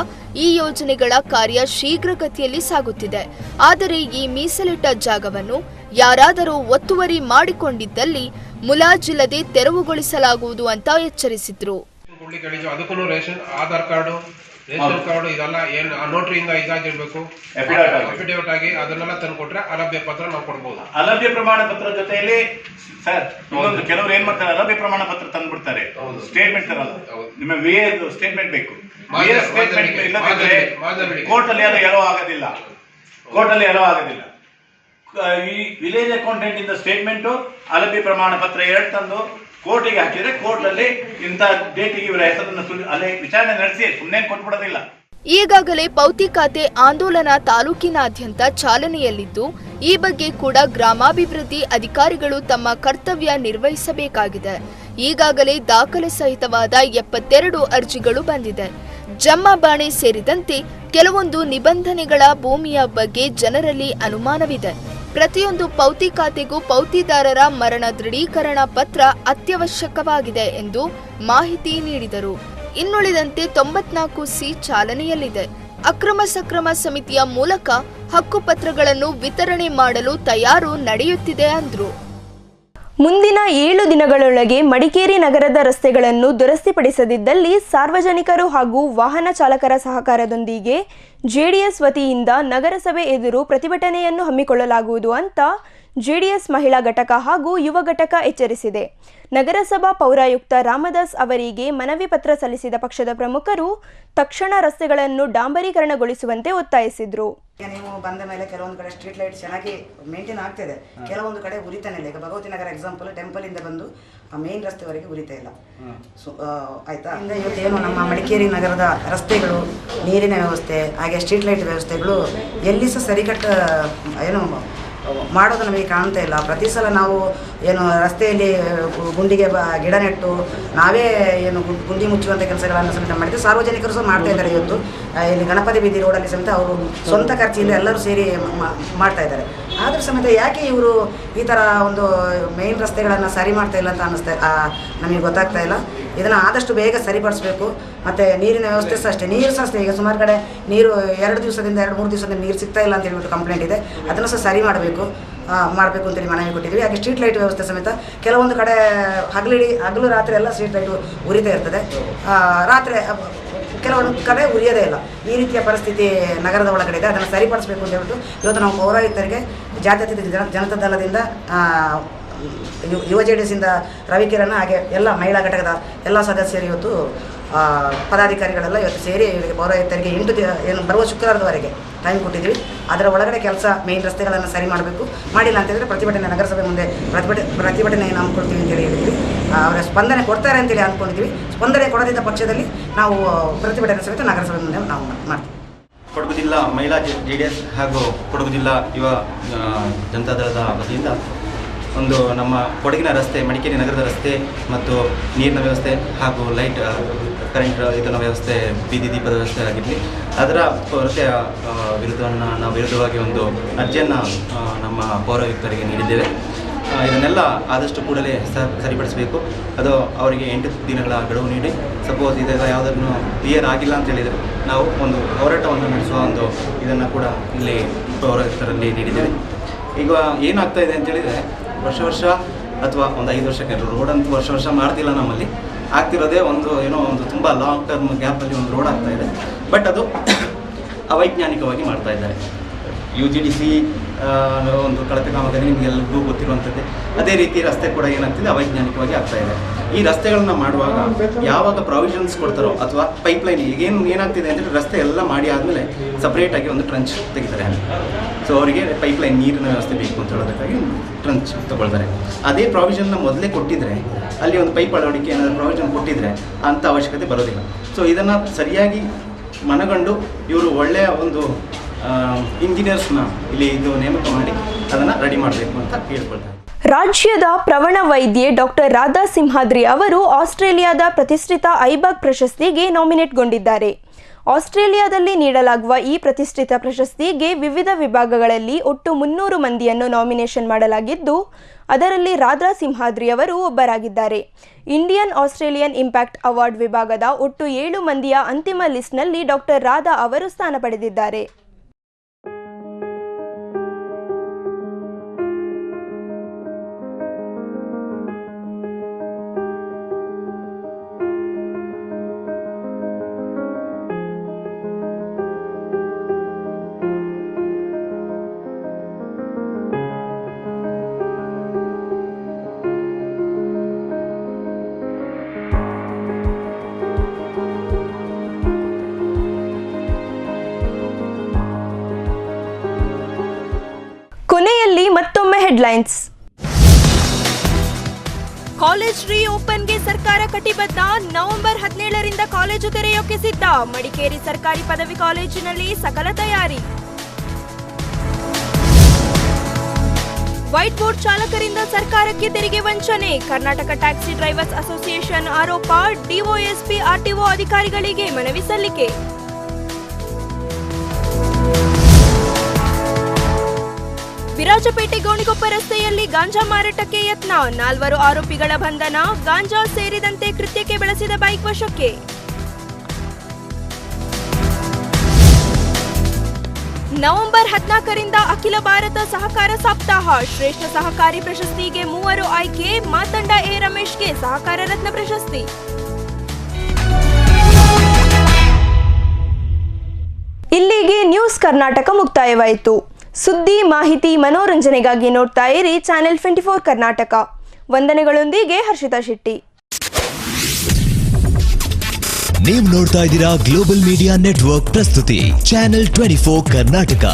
ಈ ಯೋಜನೆಗಳ ಕಾರ್ಯ ಶೀಘ್ರಗತಿಯಲ್ಲಿ ಸಾಗುತ್ತಿದೆ. ಆದರೆ ಈ ಮೀಸಲಿಟ್ಟ ಜಾಗವನ್ನು ಯಾರಾದರೂ ಒತ್ತುವರಿ ಮಾಡಿಕೊಂಡಿದ್ದಲ್ಲಿ ಮುಲಾಜಿಲ್ಲದೆ ತೆರವುಗೊಳಿಸಲಾಗುವುದು ಅಂತ ಎಚ್ಚರಿಸಿದ್ರು. ರೇಷನ್ ಕಾರ್ಡು ಇದೆಲ್ಲ ಏನ್ ನೋಟ್ರಿಯಿಂದ ಇದಾಗಿರ್ಬೇಕು. ಅಫಿಡೇವಿಟ್ ಆಗಿ ಅದನ್ನೆಲ್ಲ ತಂದು ಕೊಟ್ರೆ ಅಲಭ್ಯ ಪತ್ರ ನಾವು ಕೊಡ್ಬೋದು. ಅಲಭ್ಯ ಪ್ರಮಾಣ ಪತ್ರ ಜೊತೆಯಲ್ಲಿ ಸರ್ ಇನ್ನೊಂದು ಕೆಲವರು ಏನ್ ಮಾಡ್ತಾರೆ ಅಲಭ್ಯ ಪ್ರಮಾಣ ಪತ್ರ ತಂದ್ಬಿಡ್ತಾರೆ. ಸ್ಟೇಟ್ಮೆಂಟ್ ತರಲ್ಲ ನಿಮ್ಮ ವಿ ಸ್ಟೇಟ್ಮೆಂಟ್ ಬೇಕು. ವಿಎ ಸ್ಟೇಟ್ಮೆಂಟ್ ಇಲ್ಲದಿದ್ರೆ. ಕೋರ್ಟ್ ಅಲ್ಲಿ ಅದು ಎಲ್ಲೋ ಆಗೋದಿಲ್ಲ. ಕೋರ್ಟ್ ಅಲ್ಲಿ ಎಲ್ಲೋ ಆಗೋದಿಲ್ಲ. ಈ ವಿಲೇಜ್ ಅಕೌಂಟೆಂಟ್ ಇಂದ ಸ್ಟೇಟ್ಮೆಂಟ್ ಅಲಭ್ಯ ಪ್ರಮಾಣ ಪತ್ರ ಎರಡು ತಂದು ಕೋರ್ಟಿಗೆ ಹಾಕಿದ್ರೆ ಕೋರ್ಟ್ ಅಲ್ಲಿ ಇಂಥ ಡೇಟಿಗೆ ಇವರ ಹೆಸರನ್ನು ಅಲ್ಲಿ ವಿಚಾರಣೆ ನಡೆಸಿ ಸುಮ್ಮನೆ ಕೊಟ್ಬಿಡೋದಿಲ್ಲ. ಈಗಾಗಲೇ ಪೌತಿ ಖಾತೆ ಆಂದೋಲನ ತಾಲೂಕಿನಾದ್ಯಂತ ಚಾಲನೆಯಲ್ಲಿದ್ದು, ಈ ಬಗ್ಗೆ ಕೂಡ ಗ್ರಾಮಾಭಿವೃದ್ಧಿ ಅಧಿಕಾರಿಗಳು ತಮ್ಮ ಕರ್ತವ್ಯ ನಿರ್ವಹಿಸಬೇಕಾಗಿದೆ. ಈಗಾಗಲೇ ದಾಖಲೆ ಸಹಿತವಾದ ಎಪ್ಪತ್ತೆರಡು ಅರ್ಜಿಗಳು ಬಂದಿದೆ. ಜಮ್ಮಬಾಣೆ ಸೇರಿದಂತೆ ಕೆಲವೊಂದು ನಿಬಂಧನೆಗಳ ಭೂಮಿಯ ಬಗ್ಗೆ ಜನರಲ್ಲಿ ಅನುಮಾನವಿದೆ. ಪ್ರತಿಯೊಂದು ಪೌತಿ ಖಾತೆಗೂ ಪೌತಿದಾರರ ಮರಣ ದೃಢೀಕರಣ ಪತ್ರ ಅತ್ಯವಶ್ಯಕವಾಗಿದೆ ಎಂದು ಮಾಹಿತಿ ನೀಡಿದರು. ಇನ್ನುಳಿದಂತೆ ತೊಂಬತ್ನಾಲ್ಕು ಸಿ ಚಾಲನೆಯಲ್ಲಿದೆ. ಅಕ್ರಮ ಸಕ್ರಮ ಸಮಿತಿಯ ಮೂಲಕ ಹಕ್ಕುಪತ್ರಗಳನ್ನು ವಿತರಣೆ ಮಾಡಲು ತಯಾರು ನಡೆಯುತ್ತಿದೆ ಅಂದ್ರು. ಮುಂದಿನ ಏಳು ದಿನಗಳೊಳಗೆ ಮಡಿಕೇರಿ ನಗರದ ರಸ್ತೆಗಳನ್ನು ದುರಸ್ತಿಪಡಿಸದಿದ್ದಲ್ಲಿ ಸಾರ್ವಜನಿಕರು ಹಾಗೂ ವಾಹನ ಚಾಲಕರ ಸಹಕಾರದೊಂದಿಗೆ ಜೆಡಿಎಸ್ ವತಿಯಿಂದ ನಗರಸಭೆ ಎದುರು ಪ್ರತಿಭಟನೆಯನ್ನು ಹಮ್ಮಿಕೊಳ್ಳಲಾಗುವುದು ಅಂತ ಜೆಡಿಎಸ್ ಮಹಿಳಾ ಘಟಕ ಹಾಗೂ ಯುವ ಘಟಕ ಎಚ್ಚರಿಸಿದೆ. ನಗರಸಭಾ ಪೌರಾಯುಕ್ತ ರಾಮದಾಸ್ ಅವರಿಗೆ ಮನವಿ ಪತ್ರ ಸಲ್ಲಿಸಿದ ಪಕ್ಷದ ಪ್ರಮುಖರು ತಕ್ಷಣ ರಸ್ತೆಗಳನ್ನು ಡಾಂಬರೀಕರಣಗೊಳಿಸುವಂತೆ ಒತ್ತಾಯಿಸಿದ್ರು. ನೀವು ಬಂದ ಮೇಲೆ ಕೆಲವೊಂದು ಕಡೆ ಸ್ಟ್ರೀಟ್ ಲೈಟ್ ಚೆನ್ನಾಗಿ ಮೇಂಟೈನ್ ಆಗ್ತಿದೆ. ಕೆಲವೊಂದು ಕಡೆ ಉರಿತಾನೆ ಇಲ್ಲ. ಈಗ ಭಗವತಿ ನಗರ ಎಕ್ಸಾಂಪಲ್ ಟೆಂಪಲ್ ಇಂದ ಬಂದು ಮೇನ್ ರಸ್ತೆವರೆಗೆ ಉರಿತಾ ಇಲ್ಲ. ಸೊ ಆ, ಆಯ್ತಾ? ಇವತ್ತೇನು ನಮ್ಮ ಮಡಿಕೇರಿ ನಗರದ ರಸ್ತೆಗಳು ನೀರಿನ ವ್ಯವಸ್ಥೆ ಹಾಗೆ ಸ್ಟ್ರೀಟ್ ಲೈಟ್ ವ್ಯವಸ್ಥೆಗಳು ಎಲ್ಲಿ ಸಹ ಸರಿಕಟ್ಟ ಏನು ಮಾಡೋದು ನಮಗೆ ಕಾಣ್ತಾ ಇಲ್ಲ. ಪ್ರತಿ ಸಲ ನಾವು ಏನು ರಸ್ತೆಯಲ್ಲಿ ಗುಂಡಿಗೆ ಗಿಡ ನೆಟ್ಟು, ನಾವೇ ಏನು ಗುಂಡಿ ಮುಚ್ಚುವಂಥ ಕೆಲಸಗಳನ್ನು ಸಮೇತ ಮಾಡಿದ್ವಿ ಸಾರ್ವಜನಿಕರು ಸಹ ಮಾಡ್ತಾ ಇದ್ದಾರೆ ಇವತ್ತು. ಇಲ್ಲಿ ಗಣಪತಿ ಬೀದಿ ರೋಡಲ್ಲಿ ಸಮೇತ ಅವರು ಸ್ವಂತ ಖರ್ಚಿಯಿಂದ ಎಲ್ಲರೂ ಸೇರಿ ಮಾಡ್ತಾ ಇದ್ದಾರೆ. ಆದರೂ ಸಮೇತ ಯಾಕೆ ಇವರು ಈ ಥರ ಒಂದು ಮೇನ್ ರಸ್ತೆಗಳನ್ನು ಸರಿ ಮಾಡ್ತಾ ಇಲ್ಲ ಅಂತ ಅನ್ನಿಸ್ತಾ ನಮಗೆ ಗೊತ್ತಾಗ್ತಾ ಇಲ್ಲ. ಇದನ್ನು ಆದಷ್ಟು ಬೇಗ ಸರಿಪಡಿಸ್ಬೇಕು. ಮತ್ತು ನೀರಿನ ವ್ಯವಸ್ಥೆ ಸಹ ಅಷ್ಟೇ. ನೀರು ಸಹ ಈಗ ಸುಮಾರು ಕಡೆ ನೀರು ಎರಡು ದಿವಸದಿಂದ ಎರಡು ಮೂರು ದಿವಸದಿಂದ ನೀರು ಸಿಗ್ತಾ ಇಲ್ಲ ಅಂತ ಹೇಳ್ಬಿಟ್ಟು ಕಂಪ್ಲೇಂಟ್ ಇದೆ. ಅದನ್ನು ಸಹ ಸರಿ ಮಾಡಬೇಕು. ಮಾಡಬೇಕು ಅಂತೇಳಿ ಮನವಿ ಕೊಟ್ಟಿದ್ದೀವಿ. ಹಾಗೆ ಸ್ಟ್ರೀಟ್ ಲೈಟ್ ವ್ಯವಸ್ಥೆ ಸಮೇತ ಕೆಲವೊಂದು ಕಡೆ ಹಗಲಿಡಿ, ಹಗಲು ರಾತ್ರಿ ಎಲ್ಲ ಸ್ಟ್ರೀಟ್ ಲೈಟು ಉರಿತಾ ಇರ್ತದೆ. ರಾತ್ರಿ, ಕೆಲವೊಂದು ಕಡೆ ಉರಿಯೋದೇ ಇಲ್ಲ. ಈ ರೀತಿಯ ಪರಿಸ್ಥಿತಿ ನಗರದ ಒಳಗಡೆ ಇದೆ. ಅದನ್ನು ಸರಿಪಡಿಸಬೇಕು ಅಂತ ಹೇಳ್ಬಿಟ್ಟು ಇವತ್ತು ನಾವು ಪೌರಾಯುಕ್ತರಿಗೆ ಜಾತ್ಯತೀತ ಜನ ಜನತಾ ದಳದಿಂದ ಯುವ ಜೆ ಡಿ ಎಸ್ಸಿಂದ ರವಿಕಿರಣ ಹಾಗೆ ಎಲ್ಲ ಮಹಿಳಾ ಘಟಕದ ಎಲ್ಲ ಸದಸ್ಯರು ಇವತ್ತು ಪದಾಧಿಕಾರಿಗಳೆಲ್ಲ ಇವತ್ತು ಸೇರಿ ಇವರಿಗೆ ಪೌರಾಯುಕ್ತರಿಗೆ ಎಂಟು ದಿನ ಏನು ಬರುವ ಶುಕ್ರವಾರದವರೆಗೆ ಟೈಮ್ ಕೊಟ್ಟಿದ್ದೀವಿ. ಅದರ ಒಳಗಡೆ ಕೆಲಸ ಮೇನ್ ರಸ್ತೆಗಳನ್ನು ಸರಿ ಮಾಡಬೇಕು. ಮಾಡಿಲ್ಲ ಅಂತೇಳಿದರೆ ಪ್ರತಿಭಟನೆ ನಗರಸಭೆ ಮುಂದೆ ಪ್ರತಿಭಟನೆ ಪ್ರತಿಭಟನೆಯನ್ನು ಕೊಡ್ತೀವಿ ಅಂತೇಳಿ ಹೇಳಿದ್ವಿ ಅವರ ಸ್ಪಂದನೆ ಕೊಡ್ತಾರೆ ಅಂತೇಳಿ ಅಂದ್ಕೊಂಡಿದ್ವಿ ಸ್ಪಂದನೆ ಕೊಡದಿದ್ದ ಪಕ್ಷದಲ್ಲಿ ನಾವು ಪ್ರತಿಭಟನೆ ಸಮೇತ ನಗರಸಭೆ ಮುಂದೆ ನಾವು ಮಾಡ್ತೀವಿ. ಕೊಡಗು ಜಿಲ್ಲಾ ಮಹಿಳಾ ಜೆ ಡಿ ಎಸ್ ಹಾಗೂ ಕೊಡಗು ಜಿಲ್ಲಾ ಯುವ ಜನತಾ ಜನತಾದಳದ ವತಿಯಿಂದ ಒಂದು ನಮ್ಮ ಕೊಡಗಿನ ರಸ್ತೆ, ಮಡಿಕೇರಿ ನಗರದ ರಸ್ತೆ ಮತ್ತು ನೀರಿನ ವ್ಯವಸ್ಥೆ ಹಾಗೂ ಲೈಟ್ ಕರೆಂಟ್, ಇದನ್ನ ವ್ಯವಸ್ಥೆ, ಬೀದಿ ದೀಪದ ವ್ಯವಸ್ಥೆ ಆಗಿರಲಿ. ಅದರ ಕೊರತೆಯ ವಿರುದ್ಧವನ್ನು ನಾವು ವಿರುದ್ಧವಾಗಿ ಒಂದು ಅರ್ಜಿಯನ್ನು ನಮ್ಮ ಪೌರಾಯುಕ್ತರಿಗೆ ನೀಡಿದ್ದೇವೆ. ಇದನ್ನೆಲ್ಲ ಆದಷ್ಟು ಕೂಡಲೇ ಸರಿಪಡಿಸಬೇಕು. ಅದು ಅವರಿಗೆ ಎಂಟು ದಿನಗಳ ಗಡುವು ನೀಡಿ. ಸಪೋಸ್ ಇದೆಲ್ಲ ಯಾವುದನ್ನು ಕ್ಲಿಯರ್ ಆಗಿಲ್ಲ ಅಂತ ಹೇಳಿದರೆ ನಾವು ಒಂದು ಹೋರಾಟವನ್ನು ನಡೆಸುವ ಒಂದು ಇದನ್ನು ಕೂಡ ಇಲ್ಲಿ ಪೌರಾಯುಕ್ತರಲ್ಲಿ ನೀಡಿದ್ದೇವೆ. ಈಗ ಏನಾಗ್ತಾ ಇದೆ ಅಂತ ಹೇಳಿದರೆ ವರ್ಷ ವರ್ಷ ಅಥವಾ ಒಂದು ಐದು ವರ್ಷಕ್ಕೆ ರೋಡ್ ಅಂತೂ ವರ್ಷ ವರ್ಷ ಮಾಡ್ತಿಲ್ಲ ನಮ್ಮಲ್ಲಿ. ಆಗ್ತಿರೋದೇ ಒಂದು, ಏನೋ ಒಂದು ತುಂಬ ಲಾಂಗ್ ಟರ್ಮ್ ಗ್ಯಾಪಲ್ಲಿ ಒಂದು ರೋಡ್ ಆಗ್ತಾ ಇದೆ. ಬಟ್ ಅದು ಅವೈಜ್ಞಾನಿಕವಾಗಿ ಮಾಡ್ತಾ ಇದ್ದಾರೆ. ಯು ಜಿ ಡಿ ಸಿ ಒಂದು ಕಳಪೆ ಕಾಮಗಾರಿ ನಿಮಗೆಲ್ಲರಿಗೂ ಗೊತ್ತಿರುವಂಥದ್ದು. ಅದೇ ರೀತಿ ರಸ್ತೆ ಕೂಡ ಏನಾಗ್ತಿದೆ, ಅವೈಜ್ಞಾನಿಕವಾಗಿ ಆಗ್ತಾ ಇದೆ. ಈ ರಸ್ತೆಗಳನ್ನ ಮಾಡುವಾಗ ಯಾವಾಗ ಪ್ರಾವಿಷನ್ಸ್ ಕೊಡ್ತಾರೋ ಅಥವಾ ಪೈಪ್ಲೈನ್ ಈಗೇನು ಏನಾಗ್ತಿದೆ ಅಂದರೆ ರಸ್ತೆ ಎಲ್ಲ ಮಾಡಿ ಆದಮೇಲೆ ಸಪ್ರೇಟಾಗಿ ಒಂದು ಟ್ರಂಚ್ ತೆಗಿತಾರೆ. ಸೊ ಅವರಿಗೆ ಪೈಪ್ಲೈನ್ ನೀರಿನ ವ್ಯವಸ್ಥೆ ಬೇಕು ಅಂತ ಹೇಳೋದಕ್ಕಾಗಿ ಟ್ರಂಚ್ ತಗೊಳ್ತಾರೆ. ಅದೇ ಪ್ರಾವಿಷನ್ನ ಮೊದಲೇ ಕೊಟ್ಟಿದ್ರೆ, ಅಲ್ಲಿ ಒಂದು ಪೈಪ್ ಅಳವಡಿಕೆ ಏನಾದರೂ ಪ್ರಾವಿಷನ್ ಕೊಟ್ಟಿದ್ರೆ ಅಂಥ ಅವಶ್ಯಕತೆ ಬರೋದಿಲ್ಲ. ಸೊ ಇದನ್ನು ಸರಿಯಾಗಿ ಮನಗಂಡು ಇವರು ಒಳ್ಳೆಯ ಒಂದು ಇಂಜಿನಿಯರ್ಸ್ನ ಇಲ್ಲಿ ಇದು ನೇಮಕ ಮಾಡಿ ಅದನ್ನು ರೆಡಿ ಮಾಡಬೇಕು ಅಂತ ಕೇಳ್ಕೊಳ್ತಾರೆ ರಾಜ್ಯದ ಪ್ರವಣ ವೈದ್ಯೆ ಡಾಕ್ಟರ್ ರಾಧಾ ಸಿಂಹಾದ್ರಿ ಅವರು ಆಸ್ಟ್ರೇಲಿಯಾದ ಪ್ರತಿಷ್ಠಿತ ಐಬಾಗ್ ಪ್ರಶಸ್ತಿಗೆ ನಾಮಿನೇಟ್ಗೊಂಡಿದ್ದಾರೆ ಆಸ್ಟ್ರೇಲಿಯಾದಲ್ಲಿ ನೀಡಲಾಗುವ ಈ ಪ್ರತಿಷ್ಠಿತ ಪ್ರಶಸ್ತಿಗೆ ವಿವಿಧ ವಿಭಾಗಗಳಲ್ಲಿ ಒಟ್ಟು ಮುನ್ನೂರು ಮಂದಿಯನ್ನು ನಾಮಿನೇಷನ್ ಮಾಡಲಾಗಿದ್ದು, ಅದರಲ್ಲಿ ರಾಧಾ ಸಿಂಹಾದ್ರಿ ಅವರು ಒಬ್ಬರಾಗಿದ್ದಾರೆ. ಇಂಡಿಯನ್ ಆಸ್ಟ್ರೇಲಿಯನ್ ಇಂಪ್ಯಾಕ್ಟ್ ಅವಾರ್ಡ್ ವಿಭಾಗದ ಒಟ್ಟು ಏಳು ಮಂದಿಯ ಅಂತಿಮ ಲಿಸ್ಟ್ನಲ್ಲಿ ಡಾಕ್ಟರ್ ರಾಧಾ ಅವರು ಸ್ಥಾನ ಪಡೆದಿದ್ದಾರೆ. ಹೆಡ್ಲೈನ್ಸ್. ಕಾಲೇಜ್ ರೀ ಓಪನ್ಗೆ ಸರ್ಕಾರ ಕಟಿಬದ್ಧ ನವೆಂಬರ್ ಹದಿನೇಳರಿಂದ ಕಾಲೇಜು ತೆರೆಯೋಕೆ ಸಿದ್ಧ. ಮಡಿಕೇರಿ ಸರ್ಕಾರಿ ಪದವಿ ಕಾಲೇಜಿನಲ್ಲಿ ಸಕಲ ತಯಾರಿ. ವೈಟ್ ಬೋರ್ಡ್ ಚಾಲಕರಿಂದ ಸರ್ಕಾರಕ್ಕೆ ತೆರಿಗೆ ವಂಚನೆ. ಕರ್ನಾಟಕ ಟ್ಯಾಕ್ಸಿ ಡ್ರೈವರ್ಸ್ ಅಸೋಸಿಯೇಷನ್ ಆರೋಪ ಡಿಒಎಸ್ಪಿ ಆರ್ಟಿಒ ಅಧಿಕಾರಿಗಳಿಗೆ ಮನವಿ ಸಲ್ಲಿಕೆ. ವಿರಾಜಪೇಟೆ ಗೋಣಿಗೊಪ್ಪ ರಸ್ತೆಯಲ್ಲಿ ಗಾಂಜಾ ಮಾರಾಟಕ್ಕೆ ಯತ್ನ. ನಾಲ್ವರು ಆರೋಪಿಗಳ ಬಂಧನ, ಗಾಂಜಾ ಸೇರಿದಂತೆ ಕೃತ್ಯಕ್ಕೆ ಬಳಸಿದ ಬೈಕ್ ವಶಕ್ಕೆ. ನವೆಂಬರ್ ಹದಿನಾಲ್ಕರಿಂದ ಅಖಿಲ ಭಾರತ ಸಹಕಾರ ಸಪ್ತಾಹ. ಶ್ರೇಷ್ಠ ಸಹಕಾರಿ ಪ್ರಶಸ್ತಿಗೆ ಮೂವರು ಆಯ್ಕೆ, ಮಾತಂಡ ಎ ರಮೇಶ್ಗೆ ಸಹಕಾರ ರತ್ನ ಪ್ರಶಸ್ತಿ. ಇಲ್ಲಿಗೆ ನ್ಯೂಸ್ ಕರ್ನಾಟಕ ಮುಕ್ತಾಯವಾಯಿತು. ಸುದ್ದಿ, ಮಾಹಿತಿ, ಮನೋರಂಜನೆಗಾಗಿ ನೋಡ್ತಾ ಇರಿ ಚಾನೆಲ್ ಟ್ವೆಂಟಿ ಫೋರ್ ಕರ್ನಾಟಕ. ವಂದನೆಗಳೊಂದಿಗೆ ಹರ್ಷಿತಾ ಶೆಟ್ಟಿ. ನೀವು ನೋಡ್ತಾ ಇದ್ದೀರಾ ಗ್ಲೋಬಲ್ ಮೀಡಿಯಾ ನೆಟ್ವರ್ಕ್ ಪ್ರಸ್ತುತಿ. Channel twenty four Karnataka.